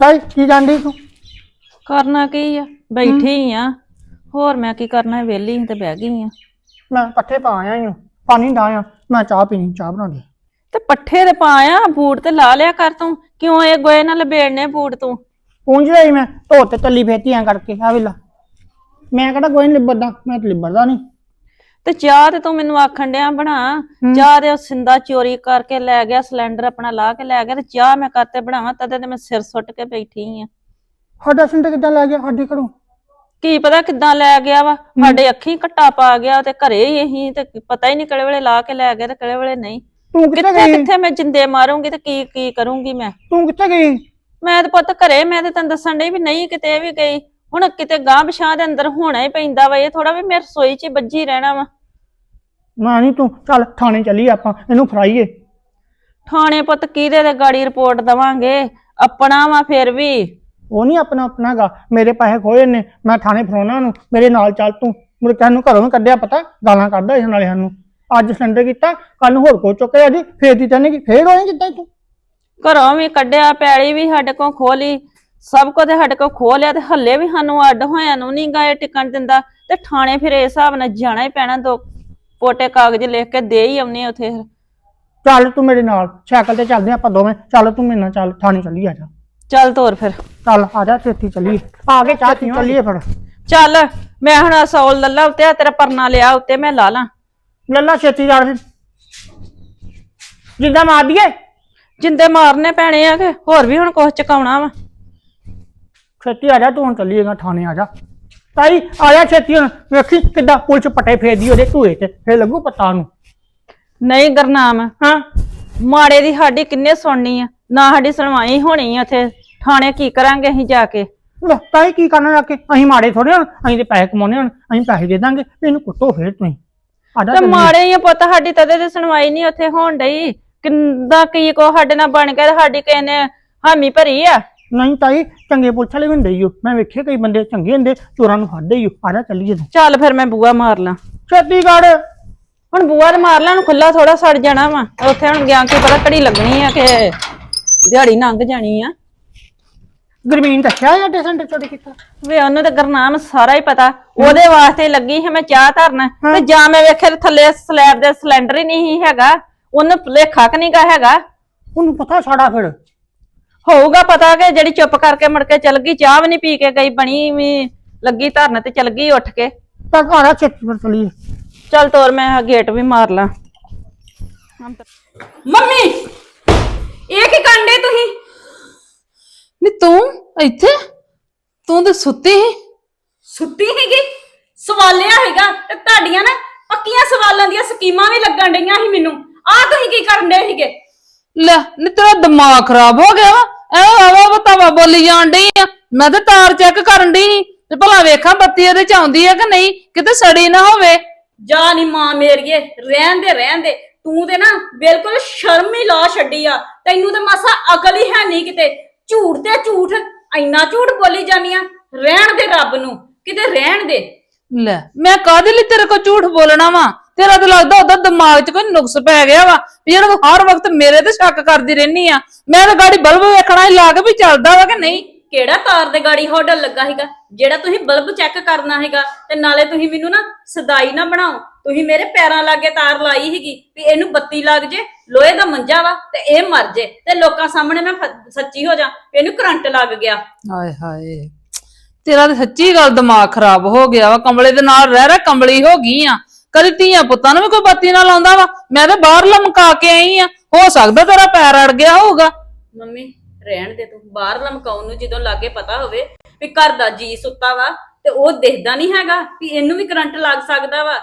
ਤਾਈ ਕੀ ਜਾਂਦੀ ਤੂੰ? ਕਰਨਾ ਕੀ ਆ? ਬੈਠੀ ਆ। ਹੋਰ ਮੈਂ ਕੀ ਕਰਨਾ ਵਿਹਲੀ ਸੀ ਤੇ ਬਹਿ ਗਈ ਆ। ਮੈਂ ਪੱਠੇ ਪਾ ਆਇਆ ਹਾਂ ਪਾਣੀ ਡਾਇਆ ਮੈਂ ਚਾਹ ਪੀਣੀ ਚਾਹ ਬਣਾ ਦੇ ਤੇ ਪੱਠੇ ਤੇ ਪਾਇਆ ਬੂਟ ਤੇ ਲਾ ਲਿਆ ਕਰ ਤੂੰ। ਕਿਉਂ ਇਹ ਗੋਏ ਨਾਲ ਲਬੇੜਨੇ ਬੂਟ ਤੂੰ? ਪੂੰਝ ਲਈ ਮੈਂ ਧੋ ਤੇ ਚੱਲੀ ਫੇਤੀਆਂ ਕਰਕੇ ਆ ਵੇਲਾ ਮੈਂ ਕਿਹੜਾ ਕੋਈ ਨੀ ਲਿਬੜਦਾ? ਮੈਂ ਤੇ ਲਿਬੜਦਾ ਨਹੀਂ ਤੇ ਚਾਹ ਤੇ ਤੂੰ ਮੈਨੂੰ ਆਖਣ ਡਿਆ ਬਣਾ। ਚਾਹ ਦੇ ਉਹ ਸਿੰਦਾ ਚੋਰੀ ਕਰਕੇ ਲੈ ਗਿਆ ਸਿਲੰਡਰ ਆਪਣਾ ਲਾ ਕੇ ਲੈ ਗਿਆ ਤੇ ਚਾਹ ਮੈਂ ਕਰਤੇ ਬਣਾਵਾਂ ਤਦੇ ਤੇ ਮੈਂ ਸਿਰ ਸੁੱਟ ਕੇ ਬੈਠੀ ਆ। ਸਾਡਾ ਸਿੰਟ ਕਿੱਦਾਂ ਲੈ ਗਿਆ ਸਾਡੇ ਘਰੋਂ? ਕੀ ਪਤਾ ਕਿੱਦਾਂ ਲੈ ਗਿਆ ਵਾ ਸਾਡੇ ਅੱਖੀਂ ਘੱਟਾ ਪਾ ਗਿਆ ਤੇ ਘਰੇ ਹੀ ਅਸੀਂ ਤੇ ਪਤਾ ਹੀ ਨਹੀਂ ਕਿਹੜੇ ਵੇਲੇ ਲਾ ਕੇ ਲੈ ਗਿਆ ਤੇ ਕਿਹੜੇ ਵੇਲੇ ਨਹੀਂ। ਤੂੰ ਕਿੱਥੇ ਕਿੱਥੇ ਗਈ? ਕਿੱਥੇ ਮੈਂ ਜਿੰਦੇ ਮਾਰੂੰਗੀ ਤੇ ਕੀ ਕੀ ਕਰੂੰਗੀ ਮੈਂ? ਤੂੰ ਕਿੱਥੇ ਗਈ? ਮੈਂ ਤੇ ਪੁੱਤ ਘਰੇ ਮੈਂ ਤੇ ਤੈਨੂੰ ਦੱਸਣ ਡਈ ਵੀ ਨਹੀਂ ਕਿਤੇ ਵੀ ਗਈ। ਹੁਣ ਕਿਤੇ ਗਾਂ ਪਿਛਾਂ ਦੇ ਅੰਦਰ ਹੋਣਾ ਹੀ ਪੈਂਦਾ ਵਾ ਇਹ ਥੋੜਾ ਵੀ ਮੇਰੇ ਰਸੋਈ 'ਚ ਹੀ ਵੱਜੀ ਰਹਿਣਾ ਵਾ। ਮੈਂ ਨਹੀਂ ਤੂੰ ਚੱਲ ਥਾਣੇ ਚੱਲੀ ਆਪਾਂ ਇਹਨੂੰ ਫੜਾਈਏ। ਥਾਣੇ ਪੁੱਤ ਕਿਹਦੇ ਤੇ ਗਾੜੀ ਰਿਪੋਰਟ ਦਵਾਂਗੇ? ਆਪਣਾ ਵਾ ਫਿਰ ਵੀ। ਉਹ ਨਹੀਂ ਆਪਣਾ ਆਪਣਾ ਗਾ ਮੇਰੇ ਪੈਸੇ ਖੋਏ ਨੇ ਮੈਂ ਥਾਣੇ ਫੜਾਉਣਾ ਨੂੰ ਮੇਰੇ ਨਾਲ ਚੱਲ ਤੂੰ। ਮੁੜ ਕੇ ਸਾਨੂੰ ਘਰੋਂ ਵੀ ਕੱਢਿਆ ਪਤਾ ਗਾਲਾਂ ਕੱਢਦਾ ਇਸ ਨਾਲੇ ਸਾਨੂੰ। ਅੱਜ ਸਿਲੰਡਰ ਕੀਤਾ ਕੱਲ ਨੂੰ ਹੋਰ ਕੋ ਚੁੱਕਿਆ ਜੀ ਫੇਰ ਦੀ ਤੈਨੂੰ ਕੀ ਫੇਰ ਹੋਏ ਕਿੱਦਾਂ ਤੂੰ? ਘਰੋਂ ਵੀ ਕੱਢਿਆ ਪੈਲੀ ਵੀ ਸਾਡੇ ਕੋਲ ਖੋਲੀ ਸਭ ਕੁਝ ਸਾਡੇ ਕੋਲ ਖੋਹ ਲਿਆ ਤੇ ਹੱਲੇ ਵੀ ਸਾਨੂੰ ਅੱਡ ਹੋਇਆਂ ਨੂੰ ਨਹੀਂ ਗਾਏ ਟਿਕਣ ਦਿੰਦਾ ਤੇ ਥਾਣੇ ਫਿਰ ਇਸ ਹਿਸਾਬ ਨਾਲ ਜਾਣਾ ਹੀ ਪੈਣਾ ਦੋ ਪੋਟੇ ਕਾਗਜ਼ ਲਿਖ ਕੇ ਦੇ ਹੀ ਆਉਨੇ ਉਥੇ। ਚੱਲ ਤੂੰ ਮੇਰੇ ਨਾਲ ਸਾਈਕਲ ਤੇ ਚੱਲਦੇ ਆਪਾਂ ਦੋਵੇਂ। ਚੱਲ ਤੂੰ ਮੇਰੇ ਨਾਲ ਚੱਲ ਥਾਣੇ ਚੱਲੀ ਆ ਜਾ। ਚੱਲ ਤੋਰ ਫਿਰ। ਚੱਲ ਆ ਜਾ ਛੇਤੀ ਚੱਲੀਏ। ਆ ਕੇ ਚਾਹ ਪੀ ਚੱਲੀਏ ਫਿਰ। ਚੱਲ ਮੈਂ ਹੁਣ ਸੌਲ ਲੱਲਾ ਉੱਤੇ ਆਹ ਤੇਰਾ ਪਰਨਾ ਲਿਆ ਉੱਤੇ ਮੈਂ ਲਾ ਲਾਂ। ਲੱਲਾ ਛੇਤੀ ਜਾ ਫਿਰ। ਜਿੱਦਾਂ ਮਾਰ ਦਈਏ? ਜਿੰਦੇ ਮਾਰਨੇ ਪੈਣੇ ਆ ਕਿ ਹੋਰ ਵੀ ਹੁਣ ਕੁਛ ਚਕਾਉਣਾ ਵਾ। ਛੇਤੀ ਆ ਜਾ ਤੂੰ ਹੁਣ ਚੱਲੀਏਗਾ ਥਾਣੇ ਆ ਜਾ। ਤਾਈ ਆ ਜਾ ਛੇਤੀ ਹੁਣ ਵੇਖੀ ਕਿੱਦਾਂ ਪੁਲਿਸ ਪਟੇ ਫੇਰਦੀ ਉਹਦੇ ਧੂਏ ਤੇ ਫੇਰ ਲੱਗੂ ਪਤਾ ਨੂੰ ਨਹੀਂ ਗਰਨਾਮ ਹਾਂ? ਮਾੜੇ ਦੀ ਸਾਡੀ ਕਿੰਨੇ ਸੁਣਨੀ ਆ ਨਾ ਸਾਡੀ ਸੁਣਵਾਈ ਹੋਣੀ ਆ ਉੱਥੇ। ਥਾਣੇ ਕੀ ਕਰਾਂਗੇ ਅਸੀਂ ਜਾ ਕੇ? ਲੈ ਤਾਈ ਕੀ ਕਰਨਾ ਜਾ ਕੇ? ਅਸੀਂ ਮਾੜੇ ਥੋੜੇ ਹੁਣ ਅਸੀਂ ਤੇ ਪੈਸੇ ਕਮਾਉਣੇ ਹੁਣ ਅਸੀਂ ਪੈਸੇ ਦੇ ਦਾਂਗੇ ਇਹਨੂੰ ਕੁੱਟੋ ਫੇਰ ਤੁਸੀਂ। ਆ ਜਾ ਤੇ ਚੱਲੀਏ। ਮਾੜੇ ਹੀ ਆ ਪੁੱਤ ਸਾਡੀ ਤਦੇ ਤੇ ਸੁਣਵਾਈ ਨਹੀਂ ਉੱਥੇ ਹੋਣ ਡਈ। ਕਿੰਦਾ ਕੀ ਕੋ ਸਾਡੇ ਨਾਲ ਬਣ ਕੇ ਤੇ ਸਾਡੀ ਕਿਸੇ ਨੇ ਹਾਮੀ ਭਰੀ ਆ? ਨਹੀਂ ਤਾਈ ਚੰਗੇ ਪੁਲਿਸ ਵਾਲੇ ਵੀ ਹੁੰਦੇ ਹੀ ਹੋ ਮੈਂ ਵੇਖੇ ਕਈ ਬੰਦੇ ਚੰਗੇ ਹੁੰਦੇ ਚੋਰਾਂ ਨੂੰ ਫੜਦੇ ਹੀ ਹੋ ਆ ਜਾ ਚੱਲੀਏ ਤੂੰ। ਚੱਲ ਫਿਰ ਮੈਂ ਬੂਆ ਮਾਰ ਲਾਂ। ਛੇਤੀ ਕਰ ਹੁਣ ਬੂਆ ਤੇ ਮਾਰ ਲਾਂ ਖੁੱਲਾ ਥੋੜਾ ਸੜ ਜਾਣਾ ਵਾ। ਉੱਥੇ ਹੁਣ ਗਿਆ ਕੀ ਪਤਾ ਘੜੀ ਲੱਗਣੀ ਆ ਕਿ ਦਿਹਾੜੀ ਲੰਘ ਜਾਣੀ ਆ। ਗਰਮੀਨ ਦੱਸਿਆ ਜਾਂ ਡੈਸੈਂਟ ਚੋਰੀ ਕੀਤਾ। ਵੇ ਉਹਨੂੰ ਤੇ ਗਰਨਾਮ ਸਾਰਾ ਹੀ ਪਤਾ। ਉਹਦੇ ਵਾਸਤੇ ਲੱਗੀ ਸੀ ਮੈਂ ਚਾਹ ਧਰਨ। ਤੇ ਜਾਂ ਮੈਂ ਵੇਖਿਆ ਤੇ ਥੱਲੇ ਸਲੈਬ ਦੇ ਸਿਲੰਡਰ ਹੀ ਨਹੀਂ ਸੀ ਹੈਗਾ। ਉਹਨੂੰ ਭੁਲੇਖਾ ਕਿ ਨਹੀਂਗਾ ਹੈਗਾ। ਉਹਨੂੰ ਪਤਾ ਸਾਡਾ ਫਿਰ। ਹੋਊਗਾ ਪਤਾ ਕਿ ਜਿਹੜੀ ਚੁੱਪ ਕਰਕੇ ਮੁੜ ਕੇ ਚਲ ਗਈ ਚਾਹ ਵੀ ਨਹੀਂ ਪੀ ਕੇ ਗਈ ਬਣੀ ਵੀ ਲੱਗੀ ਧਰਨ ਤੇ ਚਲ ਗਈ ਉੱਠ ਕੇ। ਤਾਂ ਘਰ ਛੇਤੀ ਫਿਰ ਚੱਲੀਏ। ਚੱਲ ਤੋਰ ਮੈਂ ਆਹ ਗੇਟ ਵੀ ਮਾਰ ਲਾਂ। ਮੰਮੀ ਇਹ ਕੀ ਕੰਡੇ ਤੁਸੀਂ? ਨੀ ਤੂੰ ਇੱਥੇ? ਤੂੰ ਤੇ ਸੁੱਤੀ ਸੀ। ਸੁੱਤੀ ਹੈਗੀ ਸਵਾਲਿਆ ਹੈਗਾ ਤੇ ਤੁਹਾਡੀਆਂ ਨਾ ਪੱਕੀਆਂ ਸਵਾਲਾਂ ਦੀਆਂ ਸਕੀਮਾਂ ਵੀ ਲੱਗਣ ਡਈਆਂ ਸੀ ਮੈਨੂੰ। ਆਹ ਤੁਸੀਂ ਕੀ ਕਰਨ ਡਏ ਸੀਗੇ? ਲੈ ਨੀ ਤੇਰਾ ਦਿਮਾਗ ਖਰਾਬ ਹੋ ਗਿਆ ਵਾ। ਐ ਆਵਾ ਬਤਾਵਾ ਬੋਲੀ ਜਾਣ ਡਈ ਆ। ਮੈਂ ਤੇ ਤਾਰ ਚੈੱਕ ਕਰਨ ਡਈ ਸੀ ਤੇ ਭਲਾ ਵੇਖਾਂ ਬੱਤੀ ਇਹਦੇ ਚ ਆਉਂਦੀ ਆ ਕਿ ਨਹੀਂ ਕਿਤੇ ਸੜੀ ਨਾ ਹੋਵੇ। ਜਾ ਨੀ ਮਾਂ ਮੇਰੀਏ ਰਹਿਣ ਦੇ ਰਹਿਣ ਦੇ। ਤੂੰ ਤੇ ਨਾ ਬਿਲਕੁਲ ਸ਼ਰਮ ਹੀ ਲਾ ਛੱਡੀ ਆ। ਤੈਨੂੰ ਤੇ ਮਾਸਾ ਅਕਲ ਹੀ ਹੈ ਨਹੀਂ ਕਿਤੇ। ਝੂਠ ਤੇ ਝੂਠ ਇੰਨਾ ਝੂਠ ਬੋਲੀ ਜਾਂਦੀਆਂ ਰਹਿਣ ਦੇ ਰੱਬ ਨੂੰ ਕਿਤੇ ਰਹਿਣ ਦੇ। ਲੈ ਮੈਂ ਕਾਹਦੇ ਲਈ ਤੇਰੇ ਕੋਲ ਝੂਠ ਬੋਲਣਾ ਵਾ? ਤੇਰਾ ਤਾਂ ਲੱਗਦਾ ਉਹਦਾ ਦਿਮਾਗ 'ਚ ਕੋਈ ਨੁਕਸ ਪੈ ਗਿਆ ਵਾ ਵੀ ਜਿਹੜਾ ਤੂੰ ਹਰ ਵਕਤ ਮੇਰੇ ਤੇ ਸ਼ੱਕ ਕਰਦੀ ਰਹਿਨੀ ਆ। ਮੈਂ ਤਾਂ ਗਾੜੀ ਬਲਬ ਵੇਖਣਾ ਹੀ ਲਾ ਕੇ ਵੀ ਚੱਲਦਾ ਵਾ ਕਿ ਨਹੀਂ। ਕਿਹੜਾ ਤਾਰ ਦੇ ਗਾੜੀ ਹੋਡਲ ਲੱਗਾ ਹੈਗਾ ਜਿਹੜਾ ਤੁਸੀਂ ਬਲਬ ਚੈੱਕ ਕਰਨਾ ਹੈਗਾ ਤੇ ਨਾਲੇ ਤੁਸੀਂ ਮੈਨੂੰ ਨਾ ਸਦਾਈ ਨਾ ਬਣਾਓ। ਤੁਸੀਂ ਮੇਰੇ ਪੈਰਾਂ ਲਾਗੇ ਤਾਰ ਲਾਈ ਹੈਗੀ ਵੀ ਇਹਨੂੰ ਬੱਤੀ ਲੱਗ ਜੇ ਲੋਹੇ ਦਾ ਮੰਜਾ ਵਾ ਤੇ ਇਹ ਮਰ ਜੇ ਤੇ ਲੋਕਾਂ ਸਾਹਮਣੇ ਮੈਂ ਫ- ਸੱਚੀ ਹੋ ਜਾ ਵੀ ਇਹਨੂੰ ਕਰੰਟ ਲੱਗ ਗਿਆ। ਹਾਏ ਹਾਏ ਤੇਰਾ ਤਾਂ ਸੱਚੀ ਗੱਲ ਦਿਮਾਗ ਖਰਾਬ ਹੋ ਗਿਆ ਵਾ ਕਮਲੇ ਦੇ ਨਾਲ ਰਹਿ ਰਹਿ ਕਮਲੀ ਹੋ ਗਈ ਆ। ਕਦੀ ਧੀਆਂ ਪੁੱਤਾਂ ਨੂੰ ਵੀ ਕੋਈ ਬੱਤੀ ਨਾ ਲਾਉਂਦਾ ਵਾ? ਮੈਂ ਤਾਂ ਬਾਹਰ ਲਮਕਾ ਕੇ ਆਈ ਆ। ਹੋ ਸਕਦਾ ਤੇਰਾ ਪੈਰ ਅੜ ਗਿਆ ਹੋਊਗਾ। ਮੰਮੀ, ਰਹਿਣ ਦੇ ਤੂੰ। ਬਾਹਰ ਲਮਕਾਉਣ ਨੂੰ ਜਦੋਂ ਲਾਗੇ ਪਤਾ ਹੋਵੇ ਵੀ ਘਰ ਦਾ ਜੀ ਸੁੱਤਾ ਵਾ ਤੇ ਉਹ ਦਿਖਦਾ ਨਹੀਂ ਹੈਗਾ ਵੀ ਇਹਨੂੰ ਵੀ ਕਰੰਟ ਲੱਗ ਸਕਦਾ ਵਾ।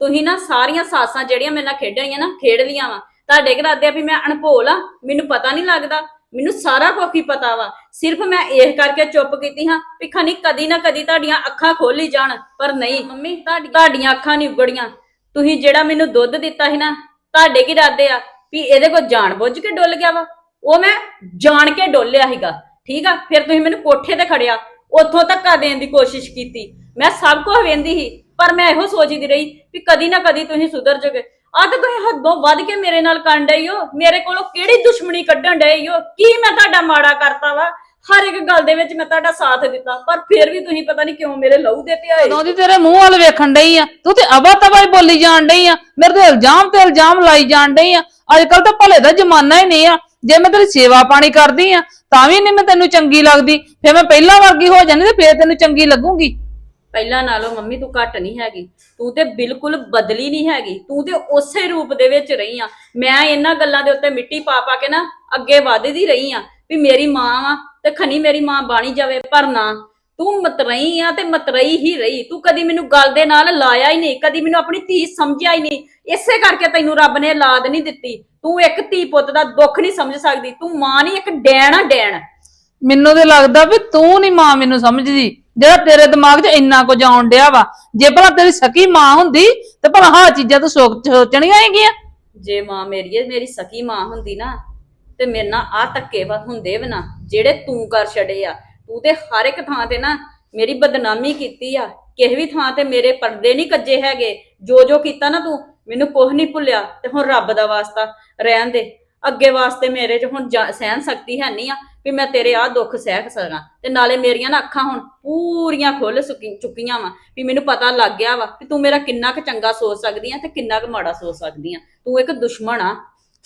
ਤੁਸੀਂ ਨਾ ਸਾਰੀਆਂ ਸਾਸਾਂ ਜਿਹੜੀਆਂ ਮੇਰੇ ਨਾਲ ਖੇਡਣੀਆਂ ਨਾ, ਖੇਡ ਲੀਆਂ ਵਾ। ਤੁਹਾਡੇ ਘਰ ਦੇ ਵੀ ਮੈਂ ਅਣਭੋਲ ਆ, ਮੈਨੂੰ ਪਤਾ ਨਹੀਂ ਲੱਗਦਾ। ਮੈਨੂੰ ਸਾਰਾ ਕੁਝ ਹੀ ਪਤਾ ਵਾ। ਸਿਰਫ ਮੈਂ ਇਹ ਕਰਕੇ ਚੁੱਪ ਕੀਤੀ ਹਾਂ ਵੀ ਖਣੀ ਕਦੀ ਨਾ ਕਦੀ ਤੁਹਾਡੀਆਂ ਅੱਖਾਂ ਖੋਲੀ ਜਾਣ ਪਰ ਨਹੀਂ ਮੰਮੀ ਤੁਹਾਡੀ- ਤੁਹਾਡੀਆਂ ਅੱਖਾਂ ਨਹੀਂ ਉਗੜੀਆਂ। ਤੁਸੀਂ ਜਿਹੜਾ ਮੈਨੂੰ ਦੁੱਧ ਦਿੱਤਾ ਸੀ ਨਾ ਤੁਹਾਡੇ ਕੀ ਇਰਾਦੇ ਆ ਵੀ ਇਹਦੇ ਕੋਲ ਜਾਣ ਬੁੱਝ ਕੇ ਡੁੱਲ ਗਿਆ ਵਾ? ਉਹ ਮੈਂ ਜਾਣ ਕੇ ਡੋਲਿਆ ਸੀਗਾ ਠੀਕ ਆ? ਫਿਰ ਤੁਸੀਂ ਮੈਨੂੰ ਕੋਠੇ ਤੇ ਖੜਿਆ ਉੱਥੋਂ ਧੱਕਾ ਦੇਣ ਦੀ ਕੋਸ਼ਿਸ਼ ਕੀਤੀ। ਮੈਂ ਸਭ ਕੁਝ ਵੇਂਦੀ ਸੀ ਪਰ ਮੈਂ ਇਹੋ ਸੋਚਦੀ ਰਹੀ ਵੀ ਕਦੀ ਨਾ ਕਦੀ ਤੁਸੀਂ ਸੁਧਰ ਜਾਓਗੇ। ਆ ਤਾਂ ਤੁਸੀਂ ਹੱਦੋਂ ਵੱਧ ਕੇ ਮੇਰੇ ਨਾਲ ਕਰਨ ਡਏ ਹੋ ਮੇਰੇ ਕੋਲੋਂ ਕਿਹੜੀ ਦੁਸ਼ਮਣੀ ਕੱਢਣ ਡਏ ਹੋ ਕੀ ਮੈਂ ਤੁਹਾਡਾ ਮਾੜਾ ਕਰਤਾ ਵਾ? ਹਰ ਇੱਕ ਗੱਲ ਦੇ ਵਿੱਚ ਮੈਂ ਤੁਹਾਡਾ ਸਾਥ ਦਿੱਤਾ, ਪਰ ਫਿਰ ਵੀ ਤੁਸੀਂ ਪਤਾ ਨਹੀਂ ਕਿਉਂ ਮੇਰੇ ਲਹੂ ਦੇ ਤੇ ਆਏ ਦੀ ਤੇਰੇ ਮੂੰਹ ਵੱਲ ਵੇਖਣ ਡਈ ਆ? ਤੂੰ ਤੇ ਅਬਾ ਤਬਾ ਹੀ ਬੋਲੀ ਜਾਣ ਡਈ ਆ। ਮੇਰੇ ਤੇ ਇਲਜ਼ਾਮ ਤੇ ਇਲਜ਼ਾਮ ਲਾਈ ਜਾਣ ਡਈ ਆ। ਅੱਜ ਕੱਲ ਤਾਂ ਭਲੇ ਦਾ ਜ਼ਮਾਨਾ ਹੀ ਨਹੀਂ ਆ। ਜੇ ਮੈਂ ਤੇਰੀ ਸੇਵਾ ਪਾਣੀ ਕਰਦੀ ਆ, ਤਾਂ ਵੀ ਨਹੀਂ ਮੈਂ ਤੈਨੂੰ ਚੰਗੀ ਲੱਗਦੀ। ਫੇਰ ਮੈਂ ਪਹਿਲਾਂ ਵਰਗੀ ਹੋ ਜਾਂਦੀ ਤੇ ਫੇਰ ਤੈਨੂੰ ਚੰਗੀ ਲੱਗੂਗੀ। ਪਹਿਲਾਂ ਨਾਲੋਂ ਮੰਮੀ ਤੂੰ ਘੱਟ ਨਹੀਂ ਹੈਗੀ। ਤੂੰ ਤੇ ਬਿਲਕੁਲ ਬਦਲੀ ਨਹੀਂ ਹੈਗੀ। ਤੂੰ ਤੇ ਉਸੇ ਰੂਪ ਦੇ ਵਿੱਚ ਰਹੀ ਆ। ਮੈਂ ਇਹਨਾਂ ਗੱਲਾਂ ਦੇ ਉੱਤੇ ਮਿੱਟੀ ਪਾ ਪਾ ਕੇ ਨਾ ਅੱਗੇ ਵਧਦੀ ਰਹੀ ਆ ਵੀ ਮੇਰੀ ਮਾਂ ਆ ਤੇ ਖਣੀ ਮੇਰੀ ਮਾਂ ਬਾਣੀ ਜਾਵੇ, ਪਰ ਨਾ। ਤੂੰ ਮਤਰਈ ਆ ਤੇ ਮਤਰਈ ਹੀ ਰਹੀ। ਤੂੰ ਕਦੀ ਮੈਨੂੰ ਗੱਲ ਦੇ ਨਾਲ ਲਾਇਆ ਹੀ ਨਹੀਂ, ਕਦੀ ਮੈਨੂੰ ਆਪਣੀ ਧੀ ਸਮਝਿਆ ਹੀ ਨਹੀਂ। ਇਸੇ ਕਰਕੇ ਤੈਨੂੰ ਰੱਬ ਨੇ ਔਲਾਦ ਨਹੀਂ ਦਿੱਤੀ। ਤੂੰ ਇੱਕ ਧੀ ਪੁੱਤ ਦਾ ਦੁੱਖ ਨਹੀਂ ਸਮਝ ਸਕਦੀ। ਤੂੰ ਮਾਂ ਨਹੀਂ, ਇੱਕ ਡੈਣ ਆ ਡੈਣ। ਮੈਨੂੰ ਤੇ ਲੱਗਦਾ ਵੀ ਤੂੰ ਨਹੀਂ ਮਾਂ ਮੈਨੂੰ ਸਮਝਦੀ। ਜਿਹੜਾ ਤੇਰੇ ਦਿਮਾਗ 'ਚ ਇੰਨਾ ਕੁਝ ਆਉਣ ਡਿਆ ਵਾ, ਜੇ ਭਲਾ ਤੇਰੀ ਸਕੀ ਮਾਂ ਹੁੰਦੀ, ਤੇ ਭਲਾ ਹਾਂ ਚੀਜ਼ਾਂ ਤੂੰ ਸੋਚ, ਸੋਚਣੀਆਂ ਹੈਗੀਆਂ। ਜੇ ਮਾਂ ਮੇਰੀ ਇਹ ਮੇਰੀ ਸਕੀ ਮਾਂ ਹੁੰਦੀ ਨਾ, ਤੇ ਮੇਰੇ ਨਾਲ ਆ ਧੱਕੇ ਵਾ ਹੁੰਦੇ ਵੀ ਨਾ, ਜਿਹੜੇ ਤੂੰ ਕਰ ਛੜੇ ਆ। ਤੂੰ ਤੇ ਹਰ ਇੱਕ ਥਾਂ ਤੇ ਨਾ ਮੇਰੀ ਬਦਨਾਮੀ ਕੀਤੀ ਆ। ਕਿਸੇ ਵੀ ਥਾਂ ਤੇ ਮੇਰੇ ਪਰਦੇ ਨਹੀਂ ਕੱਜੇ ਹੈਗੇ। ਜੋ ਜੋ ਕੀਤਾ ਨਾ ਤੂੰ, ਮੈਨੂੰ ਕੁਝ ਨਹੀਂ ਭੁੱਲਿਆ, ਤੇ ਹੁਣ ਰੱਬ ਦਾ ਵਾਸਤਾ ਰਹਿਣ ਦੇ। ਅੱਗੇ ਵਾਸਤੇ ਮੇਰੇ 'ਚ ਹੁਣ ਜਾ- ਸਹਿਨ ਸ਼ਕਤੀ ਹੈ ਨਹੀਂ ਆ ਵੀ ਮੈਂ ਤੇਰੇ ਆ ਦੁੱਖ ਸਹਿ ਸਕਾਂ। ਤੇ ਨਾਲੇ ਮੇਰੀਆਂ ਨਾ ਅੱਖਾਂ ਹੁਣ ਪੂਰੀਆਂ ਖੁੱਲ ਸੁੱਕੀ- ਚੁੱਕੀਆਂ ਵਾ ਵੀ ਮੈਨੂੰ ਪਤਾ ਲੱਗ ਗਿਆ ਵਾ ਵੀ ਤੂੰ ਮੇਰਾ ਕਿੰਨਾ ਕੁ ਚੰਗਾ ਸੋਚ ਸਕਦੀ ਆ ਤੇ ਕਿੰਨਾ ਕੁ ਮਾੜਾ ਸੋਚ ਸਕਦੀ ਆ। ਤੂੰ ਇੱਕ ਦੁਸ਼ਮਣ ਆ।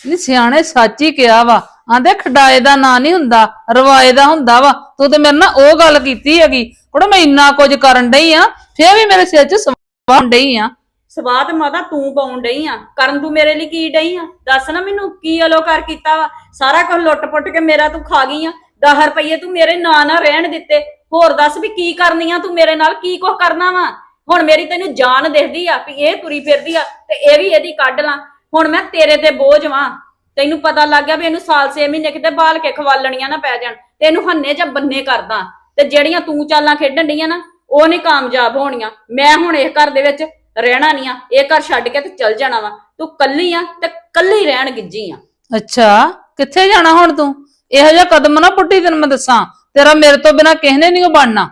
ਨਹੀਂ, ਸਿਆਣੇ ਸੱਚ ਹੀ ਕਿਹਾ ਵਾ। ਆਂਦੇ ਖਡਾਏ ਦਾ ਨਾਂ ਨਹੀਂ ਹੁੰਦਾ, ਰਵਾਏ ਦਾ ਹੁੰਦਾ ਵਾ। ਤੂੰ ਤੇ ਮੇਰੇ ਨਾਲ ਉਹ ਗੱਲ ਕੀਤੀ ਹੈਗੀ। ਕੁੜਾ, ਮੈਂ ਇੰਨਾ ਕੁਝ ਕਰਨ ਡਈ ਆ, ਫੇਰ ਵੀ ਮੇਰੇ ਸਿਰ 'ਚ ਸਵਾਹ ਡਈ ਆ। ਸਵਾਦ ਮਾਤਾ ਤੂੰ ਪਾਉਣ ਡਈ ਆ, ਕਰਨ ਤੂੰ ਮੇਰੇ ਲਈ ਕੀ ਡਈ ਆ? ਦੱਸ ਨਾ ਮੈਨੂੰ ਕੀ ਅਲੋਕਾਰ ਕੀਤਾ ਵਾ? ਸਾਰਾ ਕੁਝ ਲੁੱਟ-ਪੁੱਟ ਕੇ ਮੇਰਾ ਤੂੰ ਖਾ ਗਈ ਆ 10 ਰੁਪਏ ਤੂੰ ਮੇਰੇ ਨਾਂ ਨਾ ਰਹਿਣ ਦਿੱਤੇ। ਹੋਰ ਦੱਸ ਵੀ ਕੀ ਕਰਨੀ ਆ ਤੂੰ ਮੇਰੇ ਨਾਲ, ਕੀ ਕੁਝ ਕਰਨਾ ਵਾ? ਹੁਣ ਮੇਰੀ ਤੈਨੂੰ ਜਾਨ ਦਿਖਦੀ ਆ ਵੀ ਇਹ ਤੁਰੀ ਫਿਰਦੀ ਆ, ਤੇ ਇਹ ਵੀ ਇਹਦੀ ਕੱਢ ਲਾਂ। ਹੁਣ ਮੈਂ ਤੇਰੇ ਤੇ ਬੋਝ ਵਾਂ। ਤੈਨੂੰ ਪਤਾ ਲੱਗ ਗਿਆ ਵੀ ਇਹਨੂੰ ਸਾਲ 6 ਮਹੀਨੇ ਕਿਤੇ ਬਾਲ ਕੇ ਖਵਾਲਣੀਆਂ ਨਾ ਪੈ ਜਾਣ। ਤੇ ਇਹਨੂੰ ਹੰਨੇ ਜਾਂ ਬੰਨੇ ਕਰਦਾ। ਤੇ ਜਿਹੜੀਆਂ ਤੂੰ ਚਾਲਾਂ ਖੇਡਣ ਡਈਆਂ ਨਾ, ਉਹ ਨਹੀਂ ਕਾਮਯਾਬ ਹੋਣੀਆਂ। ਮੈਂ ਹੁਣ ਇਸ ਘਰ ਦੇ ਵਿੱਚ ਰਹਿਣਾ ਨਹੀਂ ਆ ਇਹ ਘਰ ਛੱਡ ਕੇ ਤੇ ਚਲ ਜਾਣਾ ਵਾ। ਤੂੰ ਕੱਲੀ ਆ ਤੇ ਕੱਲੀ ਰਹਿਣ ਗਿੱਜੀ ਆ। ਅੱਛਾ ਕਿੱਥੇ ਜਾਣਾ ਹੁਣ ਤੂੰ? ਇਹੋ ਜਿਹਾ ਕਦਮ ਨਾ ਪੁੱਟੀ ਤੈਨੂੰ ਮੈਂ ਦੱਸਾਂ। ਤੇਰਾ ਮੇਰੇ ਤੋਂ ਬਿਨਾ ਕਿਸੇ ਨੇ ਨਹੀਂ ਬਣਨਾ।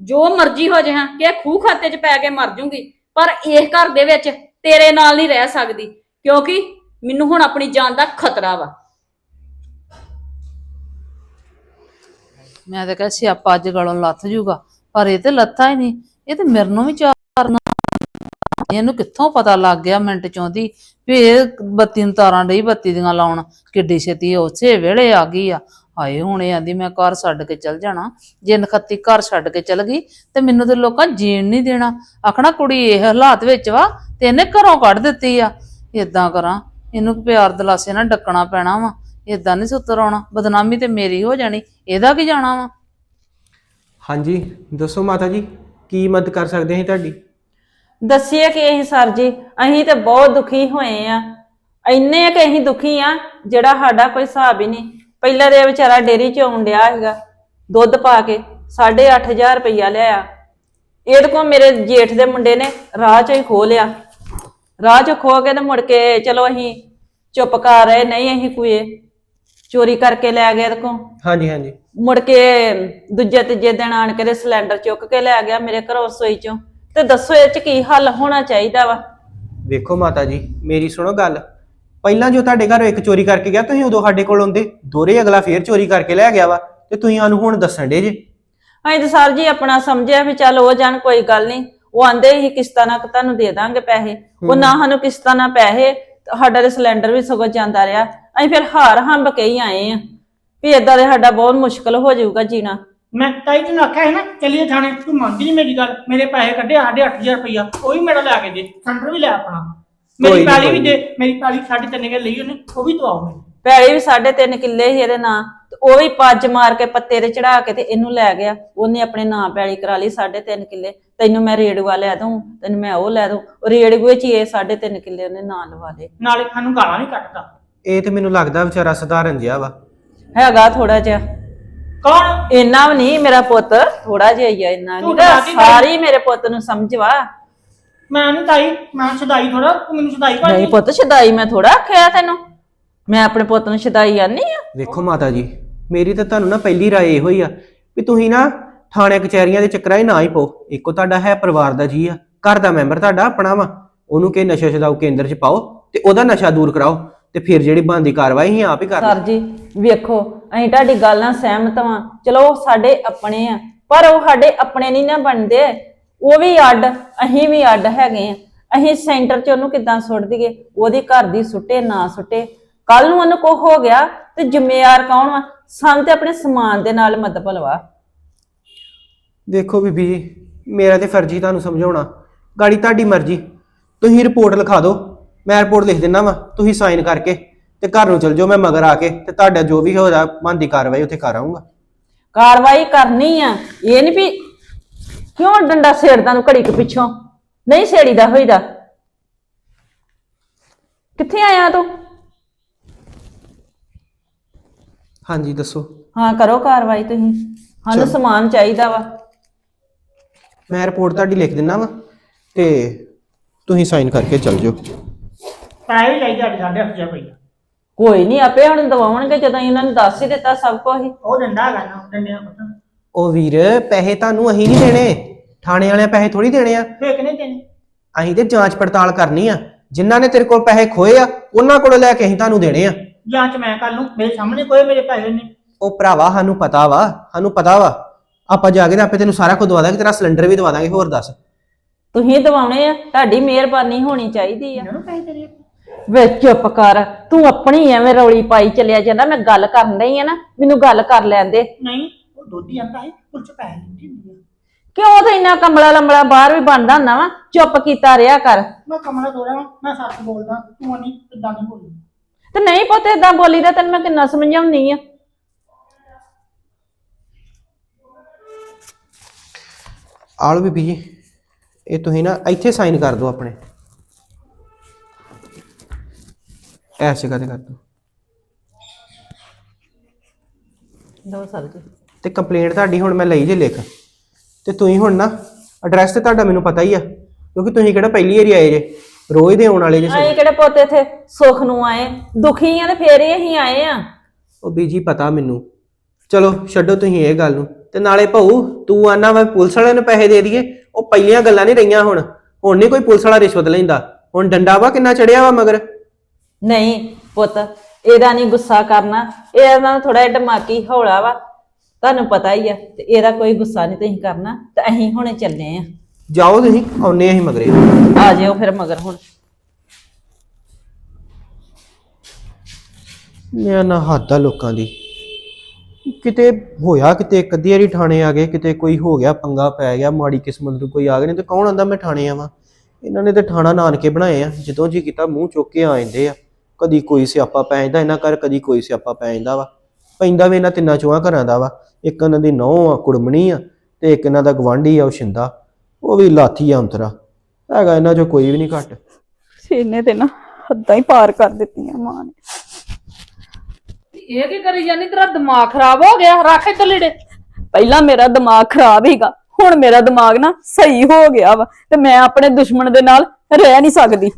ਜੋ ਮਰਜ਼ੀ ਹੋ ਜਾਏ ਹਾਂ ਕਿ ਇਹ ਖੂਹ ਖਾਤੇ 'ਚ ਪੈ ਕੇ ਮਰ ਜੂੰਗੀ ਪਰ ਇਸ ਘਰ ਦੇ ਵਿੱਚ ਤੇਰੇ ਨਾਲ ਨਹੀਂ ਰਹਿ ਸਕਦੀ ਕਿਉਂਕਿ ਮੈਨੂੰ ਹੁਣ ਆਪਣੀ ਜਾਨ ਦਾ ਖਤਰਾ ਵਾ। ਮੈਂ ਤਾਂ ਕਿਹਾ ਸਿਆਪਾ ਅੱਜ ਗਲੋਂ ਲੱਥ ਜੂਗਾ ਪਰ ਇਹ ਤੇ ਲੱਥਾ ਹੀ ਨਹੀਂ। ਇਹ ਤੇ ਮੇਰੇ ਨੂੰ ਵੀ ਚਾਰਨਾ ਇਹਨੂੰ ਕਿੱਥੋਂ ਪਤਾ ਲੱਗ ਗਿਆ ਮਿੰਟ ਚੋਂਦੀ ਵੀ ਇਹ ਬੱਤੀ ਨੂੰ ਤਾਰਾਂ ਡਈ ਬੱਤੀ ਦੀਆਂ ਲਾਉਣ, ਕਿੱਡੀ ਛੇਤੀ ਉਸੇ ਵੇਲੇ ਆ ਗਈ ਆ। ਹਾਏ, ਹੁਣ ਇਹ ਆਂਦੀ ਮੈਂ ਘਰ ਛੱਡ ਕੇ ਚਲ ਜਾਣਾ। ਜੇ ਨਖੱਤੀ ਘਰ ਛੱਡ ਕੇ ਚਲ ਗਈ, ਤੇ ਮੈਨੂੰ ਤੇ ਲੋਕਾਂ ਜੀਣ ਨਹੀਂ ਦੇਣਾ। ਆਖਣਾ, ਕੁੜੀ ਇਹ ਹਾਲਾਤ ਵਿੱਚ ਵਾ, ਤੇ ਇਹਨੇ ਘਰੋਂ ਕੱਢ ਦਿੱਤੀ ਆ। ਇਦਾਂ ਕਰਾਂ, ਇਹਨੂੰ ਪਿਆਰ ਦਲਾਸੇ ਨਾਲ ਡੱਕਣਾ ਪੈਣਾ ਵਾ। ਇਦਾਂ ਨਹੀਂ ਸੁੱਤਰ ਆਉਣਾ, ਬਦਨਾਮੀ ਤੇ ਮੇਰੀ ਹੋ ਜਾਣੀ, ਇਹਦਾ ਕੀ ਜਾਣਾ ਵਾ? ਹਾਂਜੀ, ਦੱਸੋ ਮਾਤਾ ਜੀ, ਕੀ ਮਦਦ ਕਰ ਸਕਦੇ ਹਾਂ ਤੁਹਾਡੀ? ਦੱਸਿਏ ਕਿ ਅਸੀਂ ਸਰ ਜੀ ਅਸੀਂ ਤੇ ਬਹੁਤ ਦੁਖੀ ਹੋਏ ਆ। ਇੰਨੇ ਕਿ ਅਸੀਂ ਦੁਖੀ ਆ ਜਿਹੜਾ ਸਾਡਾ ਕੋਈ ਹਿਸਾਬ ਹੀ ਨਹੀਂ। ਪਹਿਲਾਂ ਦੇ ਵਿਚਾਰਾ ਡੇਰੀ ਚ ਆਉਣ ਡਿਆ ਹੈਗਾ ਦੁੱਧ ਪਾ ਕੇ 8500 ਰੁਪਈਆ ਲਿਆ ਇਹਦੇ ਕੋਲ ਮੇਰੇ ਜੇਠ ਦੇ ਮੁੰਡੇ ਨੇ ਰਾਹ ਚੋਂ ਹੀ ਖੋ ਲਿਆ। ਰਾਹ ਚੋਂ ਖੋ ਕੇ ਤੇ ਮੁੜ ਕੇ ਚਲੋ ਅਸੀਂ ਚੁੱਪ ਕਰ ਰਹੇ ਨਹੀਂ ਅਸੀਂ ਕੋਈ ਚੋਰੀ ਕਰਕੇ ਲੈ ਗਏ ਇਹਦੇ ਕੋਲ। ਹਾਂਜੀ ਹਾਂਜੀ। ਮੁੜ ਕੇ ਦੂਜੇ ਤੀਜੇ ਦਿਨ ਆਣ ਕੇ ਤੇ ਸਿਲੰਡਰ ਚੁੱਕ ਕੇ ਲੈ ਗਿਆ ਮੇਰੇ ਘਰੋਂ ਰਸੋਈ ਚੋਂ। ਤੇ ਦੱਸੋ ਇਹ ਚ ਕੀ ਹੱਲ ਹੋਣਾ ਚਾਹੀਦਾ ਵਾ? ਵੇਖੋ ਮਾਤਾ ਜੀ ਮੇਰੀ ਸੁਣੋ ਗੱਲ। ਪਹਿਲਾਂ ਜੋ ਤੁਹਾਡੇ ਘਰੋਂ ਇੱਕ ਚੋਰੀ ਕਰਕੇ ਗਿਆ ਤੁਸੀਂ ਉਦੋਂ ਸਾਡੇ ਕੋਲ ਆਉਂਦੇ। ਦੋਰੇ ਅਗਲਾ ਫੇਰ ਚੋਰੀ ਕਰਕੇ ਲੈ ਗਿਆ ਵਾ। ਤੇ ਤੁਸੀਂ ਸਾਨੂੰ ਹੁਣ ਦੱਸਣ ਡੇ ਜੇ। ਅਸੀਂ ਤਾਂ ਸਰ ਜੀ ਆਪਣਾ ਸਮਝਿਆ ਵੀ ਚੱਲ ਉਹ ਜਾਣ ਕੋਈ ਗੱਲ ਨਹੀਂ। ਉਹ ਆਂਦੇ ਹੀ ਕਿਸ਼ਤਾਂ ਨਾਲ ਤੁਹਾਨੂੰ ਦੇ ਦਾਂਗੇ ਪੈਸੇ। ਉਹ ਨਾ ਸਾਨੂੰ ਕਿਸ਼ਤਾਂ ਨਾਲ ਪੈਸੇ ਸਾਡਾ ਤੇ ਸਿਲੰਡਰ ਵੀ ਸਗੋਂ ਜਾਂਦਾ ਰਿਹਾ। ਅਸੀਂ ਫਿਰ ਹਾਰ ਹੰਬ ਕੇ ਹੀ ਆਏ ਆ। ਵੀ ਇਦਾਂ ਦੇ ਸਾਡਾ ਬਹੁਤ ਮੁਸ਼ਕਲ ਹੋ ਜਾਊਗਾ ਜੀਣਾ। ਮੈਂ ਤਾਈ ਤੈਨੂੰ ਆਖਿਆ ਹੈ ਨਾ ਚੱਲੀਏ ਥਾਣੇ ਤੂੰ ਮੰਨਦੀ ਨਹੀਂ ਮੇਰੀ ਗੱਲ ਮੇਰੇ ਪੈਸੇ ਕੱਢੇ ਸਾਡੇ 8000 ਰੁਪਇਆ ਉਹ ਵੀ ਮੇਰਾ ਲੈ ਕੇ ਦੇ ਸੈਂਟਰ ਵੀ ਲੈ ਆਪਣਾ। ਕੋਈ ਮੇਰੀ ਨੀ, ਪੈਲੀ ਕੋਈ ਵੀ ਦੇ ਮੇਰੀ ਪੈਲੀ ਸਾਢੇ ਤਿੰਨ ਕੇ ਲਈ ਉਹਨੇ ਉਹ ਵੀ ਦਵਾਓ ਮੈਨੂੰ। ਪੈਲੀ ਵੀ 3.5 ਕਿੱਲੇ ਸੀ ਇਹਦੇ ਨਾਂ ਤੇ ਉਹ ਵੀ ਪੱਜ ਮਾਰ ਕੇ ਪੱਤੇ ਤੇ ਚੜਾ ਕੇ ਤੇ ਇਹਨੂੰ ਲੈ ਗਿਆ। ਉਹਨੇ ਆਪਣੇ ਨਾਂ ਪੈਲੀ ਕਰਾ ਲਈ 3.5 ਕਿੱਲੇ ਤੈਨੂੰ ਮੈਂ ਰੇੜੂਆ ਲੈ ਦੂੰ ਤੈਨੂੰ ਮੈਂ ਉਹ ਲੈ ਦੂੰ ਉਹ ਰੇੜੂਏ ਚ ਹੀ ਇਹ 3.5 ਕਿੱਲੇ ਉਹਨੇ ਨਾਂ ਲਵਾ ਲਏ। ਨਾਲੇ ਸਾਨੂੰ ਗਾਲਾਂ ਨਹੀਂ ਕੱਟਦਾ। ਇਹ ਤੇ ਮੈਨੂੰ ਲੱਗਦਾ ਵਿਚਾਰਾ ਸਧਾਰਨ ਜਿਹਾ ਵਾ। ਹੈਗਾ ਥੋੜਾ ਜਿਹਾ। ਕੌਣ ਇੰਨਾ ਵੀ ਨਹੀਂ ਮੇਰਾ ਪੁੱਤ ਥੋੜਾ ਜਿਹਾ ਹੀ ਆ ਇੰਨਾ ਨਹੀਂ ਸਾਰੀ ਮੇਰੇ ਪੁੱਤ ਨੂੰ ਸਮਝ ਵਾ ਮੈਂ ਨਹੀਂ ਤਾਈ ਮੈਂ ਸਦਾਈ ਥੋੜਾ ਤੂੰ ਮੈਨੂੰ ਸਦਾਈ ਨਹੀਂ ਭਾਈ ਪੁੱਤ ਸ਼ਦਾਈ ਮੈਂ ਥੋੜਾ ਆਖਿਆ ਤੈਨੂੰ। ਮੈਂ ਆਪਣੇ ਪੁੱਤ ਨੂੰ ਸ਼ਦਾਈ ਆਨੀ ਆ। ਵੇਖੋ ਮਾਤਾ ਜੀ ਮੇਰੀ ਤਾਂ ਤੁਹਾਨੂੰ ਨਾ ਪਹਿਲੀ ਰਾਏ ਇਹੋ ਹੀ ਆ ਵੀ ਤੁਸੀਂ ਨਾ ਥਾਣੇ ਕਚਹਿਰੀਆਂ ਦੇ ਚੱਕਰਾਂ 'ਚ ਨਾ ਹੀ ਪਓ। ਇੱਕੋ ਤੁਹਾਡਾ ਹੈ ਪਰਿਵਾਰ ਦਾ ਜੀ ਆ। ਘਰ ਦਾ ਮੈਂਬਰ ਤੁਹਾਡਾ ਆਪਣਾ ਵਾ। ਉਹਨੂੰ ਕਿ ਨਸ਼ਾ ਛਡਾਊ ਕੇਂਦਰ 'ਚ ਪਾਓ ਤੇ ਉਹਦਾ ਨਸ਼ਾ ਦੂਰ ਕਰਾਓ। ਤੇ ਫਿਰ ਜਿਹੜੀ ਬਣਦੀ ਕਾਰਵਾਈ ਅਸੀਂ ਆਪ ਹੀ ਕਰ ਸਰ ਜੀ ਵੇਖੋ ਅਸੀਂ ਤੁਹਾਡੀ ਗੱਲ ਨਾਲ ਸਹਿਮਤ ਵਾਂ। ਚਲੋ ਉਹ ਸਾਡੇ ਆਪਣੇ ਆ ਪਰ ਉਹ ਸਾਡੇ ਆਪਣੇ ਨਹੀਂ ਨਾ ਬਣਦੇ। ਉਹ ਵੀ ਅੱਡ ਅਸੀਂ ਵੀ ਅੱਡ ਹੈਗੇ ਆ। ਅਸੀਂ ਸੈਂਟਰ 'ਚ ਉਹਨੂੰ ਕਿੱਦਾਂ ਸੁੱਟ ਦਈਏ? ਉਹਦੀ ਘਰ ਦੀ ਸੁੱਟੇ ਨਾ ਸੁੱਟੇ। ਕੱਲ ਨੂੰ ਉਹਨੂੰ ਕੋ ਹੋ ਗਿਆ ਤੇ ਜ਼ਿੰਮੇਵਾਰ ਕੌਣ ਵਾ? ਸਾਨੂੰ ਤੇ ਆਪਣੇ ਸਮਾਨ ਦੇ ਨਾਲ ਮਦਦ ਭਲਵਾ। ਦੇਖੋ ਬੀਬੀ ਜੀ ਮੇਰਾ ਤੇ ਫਰਜ਼ੀ ਤੁਹਾਨੂੰ ਸਮਝਾਉਣਾ। ਗਾੜੀ ਤੁਹਾਡੀ ਮਰਜ਼ੀ। ਤੁਸੀਂ ਰਿਪੋਰਟ ਲਿਖਾ ਦਿਓ। ਮੈਂ ਰਿਪੋਰਟ ਲਿਖ ਦਿੰਦਾ ਵਾ ਤੁਸੀਂ ਸਾਈਨ ਕਰਕੇ ਤੇ ਘਰ ਨੂੰ ਚਲ ਜਾਓ ਮੈਂ ਮਗਰ ਆ ਕੇ ਤੇ ਤੁਹਾਡਾ ਜੋ ਵੀ ਹੋਇਆ ਬਣਦੀ ਕਾਰਵਾਈ ਉੱਥੇ ਕਰ ਆਉਂਗਾ ਕਾਰਵਾਈ ਕਰਨੀ ਆ ਇਹ ਨਹੀਂ ਵੀ ਕਿਉਂ ਡੰਡਾ ਛੇੜਦਾ ਨੂੰ ਘੜੀ ਕੁ ਪਿੱਛੋਂ? ਨਹੀਂ ਛੇੜੀਦਾ ਹੋਈਦਾ। ਕਿੱਥੇ ਆਇਆ ਤੂੰ? ਹਾਂਜੀ ਦੱਸੋ। ਹਾਂ ਕਰੋ ਕਾਰਵਾਈ ਤੁਸੀਂ। ਸਾਨੂੰ ਸਮਾਨ ਚਾਹੀਦਾ ਵਾ। ਮੈਂ ਰਿਪੋਰਟ ਤੁਹਾਡੀ ਲਿਖ ਦਿੰਦਾ ਵਾ ਤੇ ਤੁਸੀਂ ਸਾਈਨ ਕਰਕੇ ਚਲ ਜਾਓ। ਪੈਸੇ ਵੀ ਚਾਹੀਦੇ ਅੱਜ ਸਾਡੇ ਹੱਥ 'ਚ ਪਈਆ ਕੋਈ ਨਹੀਂ ਆਪੇ ਹੁਣ ਦਵਾਉਣਗੇ ਜਦੋਂ ਇਹਨਾਂ ਨੂੰ ਦੱਸ ਹੀ ਦਿੱਤਾ ਸਭ ਕੁਝ ਹੀ। ਉਹ ਡੰਡਾ ਹੈਗਾ ਨਾ ਡੰਡੇ ਦਾ ਪਤਾ। ਉਹ ਵੀਰ ਪੈਸੇ ਤੁਹਾਨੂੰ ਅਸੀਂ ਨਹੀਂ ਦੇਣੇ। ਥਾਣੇ ਵਾਲਿਆਂ ਪੈਸੇ ਥੋੜੀ ਦੇਣੇ ਆ। ਫੇਕ ਨਹੀਂ ਦੇਣੀ? ਅਸੀਂ ਤੇ ਜਾਂਚ ਪੜਤਾਲ ਕਰਨੀ ਆ। ਜਿਨ੍ਹਾਂ ਨੇ ਤੇਰੇ ਕੋਲ ਪੈਸੇ ਖੋਏ ਆ ਉਹਨਾਂ ਕੋਲੋਂ ਲੈ ਕੇ ਅਸੀਂ ਤੁਹਾਨੂੰ ਦੇਣੇ ਆ। ਜਾਂਚ ਮੈਂ ਕਰ ਲੂੰ ਮੇਰੇ ਸਾਹਮਣੇ ਕੋਈ ਮੇਰੇ ਪੈਸੇ ਨਹੀਂ। ਉਹ ਭਰਾਵਾ ਸਾਨੂੰ ਪਤਾ ਵਾ ਸਾਨੂੰ ਪਤਾ ਵਾ। ਆਪਾਂ ਜਾ ਕੇ ਤੇ ਆਪੇ ਤੈਨੂੰ ਸਾਰਾ ਕੁਝ ਦਵਾ ਦਾਂਗੇ ਤੇਰਾ ਸਿਲੰਡਰ ਵੀ ਦਵਾ ਦਾਂਗੇ ਹੋਰ ਦੱਸ। ਤੁਸੀਂ ਦਵਾਉਣੇ ਆ ਤੁਹਾਡੀ ਮਿਹਰਬਾਨੀ ਹੋਣੀ ਚਾਹੀਦੀ ਆ। ਇਹਨਾਂ ਨੂੰ ਪੈਸੇ ਦੇ ਵੇ ਚੁੱਪ ਕਰ ਤੂੰ ਆਪਣੀ ਐਵੇਂ ਰੌਲੀ ਪਾਈ ਚੱਲਿਆ ਜਾਂਦਾ ਮੈਂ ਗੱਲ ਕਰਨ ਰਹੀ ਆ ਨਾ ਮੈਨੂੰ ਗੱਲ ਕਰ ਲੈਂਦੇ ਨਹੀਂ ਉਹ ਦੋਧੀ ਆਂਦਾ ਹੈ ਕੁਝ ਪੈਸੇ ਨਹੀਂ ਕਿਉਂ ਤੇ ਇੰਨਾ ਕੰਬਲਾ ਲੰਬਲਾ ਬਾਹਰ ਵੀ ਬਣਦਾ ਹੁੰਦਾ ਵਾ? ਚੁੱਪ ਕੀਤਾ ਰਿਹਾ ਕਰ। ਮੈਂ ਕਮਲਾ ਤੋੜਿਆ ਵਾਂ, ਮੈਂ ਸੱਚ ਬੋਲਦਾ ਤੂੰ ਨਹੀਂ ਇਦਾਂ ਨਹੀਂ ਬੋਲਦੀ ਤੇ ਨਹੀਂ ਪੁੱਤ ਏਦਾਂ ਬੋਲੀਦਾ ਤੈਨੂੰ ਮੈਂ ਕਿੰਨਾ ਸਮਝਾਉਣੀ ਆ। ਆਲੋ ਬੀਬੀ ਜੀ ਇਹ ਤੁਸੀਂ ਨਾ ਇੱਥੇ ਸਾਈਨ ਕਰ ਦਿਓ ਆਪਣੇ। ਐਸੇ ਕਦੇ ਕਰ ਦਿਓ ਦੋ ਸਰ ਜੀ ਤੇ ਕੰਪਲੇਂਟ ਤੁਹਾਡੀ ਹੁਣ ਮੈਂ ਲਈ ਜੇ ਲਿਖ। ਤੇ ਤੁਸੀਂ ਹੁਣ ਨਾ ਐਡਰੈਸ ਤੇ ਤੁਹਾਡਾ ਮੈਨੂੰ ਪਤਾ ਹੀ ਆ ਕਿਉਂਕਿ ਤੁਸੀਂ ਕਿਹੜਾ ਪਹਿਲੀ ਵਾਰੀ ਆਏ ਜੇ ਰੋਜ਼ ਦੇ ਆਉਣ ਵਾਲੇ ਜੇ ਅਸੀਂ ਕਿਹੜੇ ਪੁੱਤ ਇੱਥੇ? ਸੁੱਖ ਨੂੰ ਆਏ ਦੁਖੀ ਆ ਤੇ ਫੇਰ ਹੀ ਅਸੀਂ ਆਏ ਆ। ਉਹ ਬੀਜੀ ਪਤਾ ਮੈਨੂੰ। ਚਲੋ ਛੱਡੋ ਤੁਸੀਂ ਇਹ ਗੱਲ ਨੂੰ। ਤੇ ਨਾਲੇ ਭਾਊ ਤੂੰ ਆਨਾ ਵਾ ਪੁਲਿਸ ਵਾਲਿਆਂ ਨੂੰ ਪੈਸੇ ਦੇ ਦਈਏ। ਉਹ ਪਹਿਲੀਆਂ ਗੱਲਾਂ ਨਹੀਂ ਰਹੀਆਂ ਹੁਣ। ਹੁਣ ਨਹੀਂ ਕੋਈ ਪੁਲਿਸ ਵਾਲਾ ਰਿਸ਼ਵਤ ਲੈਂਦਾ। ਹੁਣ ਡੰਡਾ ਵਾ ਕਿੰਨਾ ਚੜਿਆ ਵਾ ਮਗਰ? ਨਹੀਂ ਪੁੱਤ ਇਹਦਾ ਨਹੀਂ ਗੁੱਸਾ ਕਰਨਾ। ਇਹਦਾ ਥੋੜਾ ਜਿਹਾ ਦਿਮਾਗੀ ਹੌਲਾ ਵਾ। ਤੁਹਾਨੂੰ ਪਤਾ ਹੀ ਆ ਤੇ ਇਹਦਾ ਕੋਈ ਗੁੱਸਾ ਨਹੀਂ ਤੁਸੀਂ ਕਰਨਾ। ਤੇ ਅਸੀਂ ਹੁਣੇ ਚੱਲੇ ਆ। ਜਾਓ ਤੁਸੀਂ ਆਉਨੇ ਅਸੀਂ ਮਗਰੇ। ਆ ਜਿਓ ਫਿਰ ਮਗਰ ਹੁਣ। ਮੈਂ ਨਾ ਹੱਦ ਆ ਲੋਕਾਂ ਦੀ। ਕਿਤੇ ਹੋਇਆ ਕਿਤੇ ਇੱਕ ਅੱਧੀ ਵਾਰੀ ਥਾਣੇ ਆ ਗਏ ਕਿਤੇ ਕੋਈ ਹੋ ਗਿਆ ਪੰਗਾ ਪੈ ਗਿਆ ਮਾੜੀ ਕਿਸਮਤ ਨੂੰ ਕੋਈ ਆ ਗਿਆ ਨਹੀਂ ਤੇ ਕੌਣ ਆਂਦਾ ਮੈਂ ਥਾਣੇ ਆਵਾਂ? ਇਹਨਾਂ ਨੇ ਤੇ ਥਾਣਾ ਨਾਨਕੇ ਬਣਾਏ ਆ ਜਦੋਂ ਜੀ ਕੀਤਾ ਮੂੰਹ ਚੁੱਕ ਕੇ ਆ ਜਾਂਦੇ ਆ। ਕਦੀ ਕੋਈ ਸਿਆਪਾ ਪੈ ਜਾਂਦਾ ਇਹਨਾਂ ਕਰ ਕਦੀ ਕੋਈ ਸਿਆਪਾ ਪੈ ਜਾਂਦਾ ਵਾ। ਪੈਂਦਾ ਵੀ ਇਹਨਾਂ ਤਿੰਨਾਂ ਚੋਹਾਂ ਘਰਾਂ ਦਾ ਵਾ। ਇੱਕ ਇਹਨਾਂ ਦੀ ਨੌਂ ਆ ਕੁੜਮਣੀ ਆ ਤੇ ਇੱਕ ਇਹਨਾਂ ਦਾ ਗਵਾਂਢੀ ਆ ਉਹ ਸ਼ਿੰਦਾ। ਉਹ ਵੀ ਲਾਥੀ ਆ ਅੰਤਰਾ। ਹੈਗਾ ਇਹਨਾਂ ਚੋਂ ਕੋਈ ਵੀ ਨਹੀਂ ਘੱਟ। ਇਹਨੇ ਤੇ ਨਾ ਹੱਦਾਂ ਹੀ ਪਾਰ ਕਰ ਦਿੱਤੀਆਂ ਮਾਂ ਨੇ। ਇਹ ਕੀ ਕਰੀ ਜਾਨੀ ਤੇਰਾ ਦਿਮਾਗ ਖਰਾਬ ਹੋ ਗਿਆ? ਰੱਖ ਇੱਥੇ ਲੀੜੇ। ਪਹਿਲਾਂ ਮੇਰਾ ਦਿਮਾਗ ਖਰਾਬ ਹੀਗਾ ਹੁਣ ਮੇਰਾ ਦਿਮਾਗ ਨਾ ਸਹੀ ਹੋ ਗਿਆ ਵਾ ਤੇ ਮੈਂ ਆਪਣੇ ਦੁਸ਼ਮਣ ਦੇ ਨਾਲ ਰਹਿ ਨਹੀਂ ਸਕਦੀ।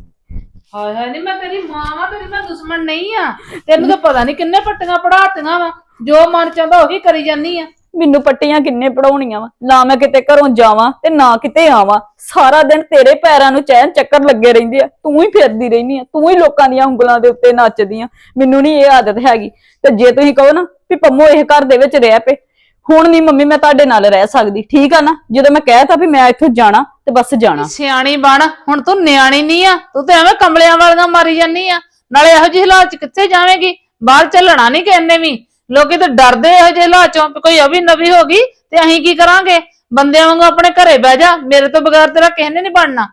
ਹਾਏ ਹਾਏ, ਨਹੀਂ, ਮੈਂ ਤੇਰੀ ਮਾਂ ਵਾਂ, ਤੇਰੀ ਮੈਂ ਦੁਸ਼ਮਣ ਨਹੀਂ ਆ। ਤੈਨੂੰ ਤਾਂ ਪਤਾ ਨਹੀਂ ਕਿੰਨੇ ਪੱਟੀਆਂ ਪੜਾਤੀਆਂ ਵਾ, ਜੋ ਮਨ ਚਾਹੁੰਦਾ ਉਹੀ ਕਰੀ ਜਾਨੀ ਆ। ਮੈਨੂੰ ਪੱਟੀਆਂ ਕਿੰਨੇ ਪੜਾਉਣੀਆਂ ਵਾ, ਨਾ ਮੈਂ ਕਿਤੇ ਘਰੋਂ ਜਾਵਾਂ ਤੇ ਨਾ ਕਿਤੇ ਆਵਾਂ। ਸਾਰਾ ਦਿਨ ਤੇਰੇ ਪੈਰਾਂ ਨੂੰ ਚੈਨ ਚੱਕਰ ਲੱਗੇ ਰਹਿੰਦੇ ਆ, ਤੂੰ ਹੀ ਫਿਰਦੀ ਰਹਿਨੀ ਆ, ਤੂੰ ਹੀ ਲੋਕਾਂ ਦੀਆਂ ਉਂਗਲਾਂ ਦੇ ਉੱਤੇ ਨੱਚਦੀ ਆ। ਮੈਨੂੰ ਨਹੀਂ ਇਹ ਆਦਤ ਹੈਗੀ। ਤੇ ਜੇ ਤੁਸੀਂ ਕਹੋ ਨਾ ਵੀ ਪੰਮੋ ਇਹ ਘਰ ਦੇ ਵਿੱਚ ਰਹਿ ਪਏ ਹੁਣ ਨਹੀਂ ਮੰਮੀ ਮੈਂ ਤੁਹਾਡੇ ਨਾਲ ਰਹਿ ਸਕਦੀ ਠੀਕ ਆ ਨਾ? ਜਦੋਂ ਮੈਂ ਕਹਿਤਾ ਵੀ ਮੈਂ ਇੱਥੋਂ ਜਾਣਾ ਤੇ ਬਸ ਜਾਣਾ। ਸਿਆਣੀ ਬਣ ਹੁਣ ਤੂੰ ਨਿਆਣੀ ਨਹੀਂ ਆ ਤੂੰ ਤੇ ਐਵੇਂ ਕਮਲਿਆਂ ਵਾਲੀਆਂ ਮਾਰੀ ਜਾਨੀ ਆ। ਨਾਲੇ ਇਹੋ ਜਿਹੇ ਹਾਲਾਤ ਚ ਕਿੱਥੇ ਜਾਵੇਂਗੀ? ਬਾਹਰ ਚੱਲਣਾ ਨਹੀਂ ਕਹਿੰਦੇ ਵੀ। ਲੋਕੀ ਤਾਂ ਡਰਦੇ ਇਹੋ ਜਿਹੇ ਹਾਲਾਤ ਚੋਂ ਵੀ ਕੋਈ ਅਭੀ ਨਵੀ ਹੋ ਗਈ ਤੇ ਅਸੀਂ ਕੀ ਕਰਾਂਗੇ? ਬੰਦਿਆਂ ਵਾਂਗੂ ਆਪਣੇ ਘਰੇ ਬਹਿ ਜਾ ਮੇਰੇ ਤੋਂ ਬਗੈਰ ਤੇਰਾ ਕਿਸੇ ਨੇ ਨਹੀਂ ਬਣਨਾ।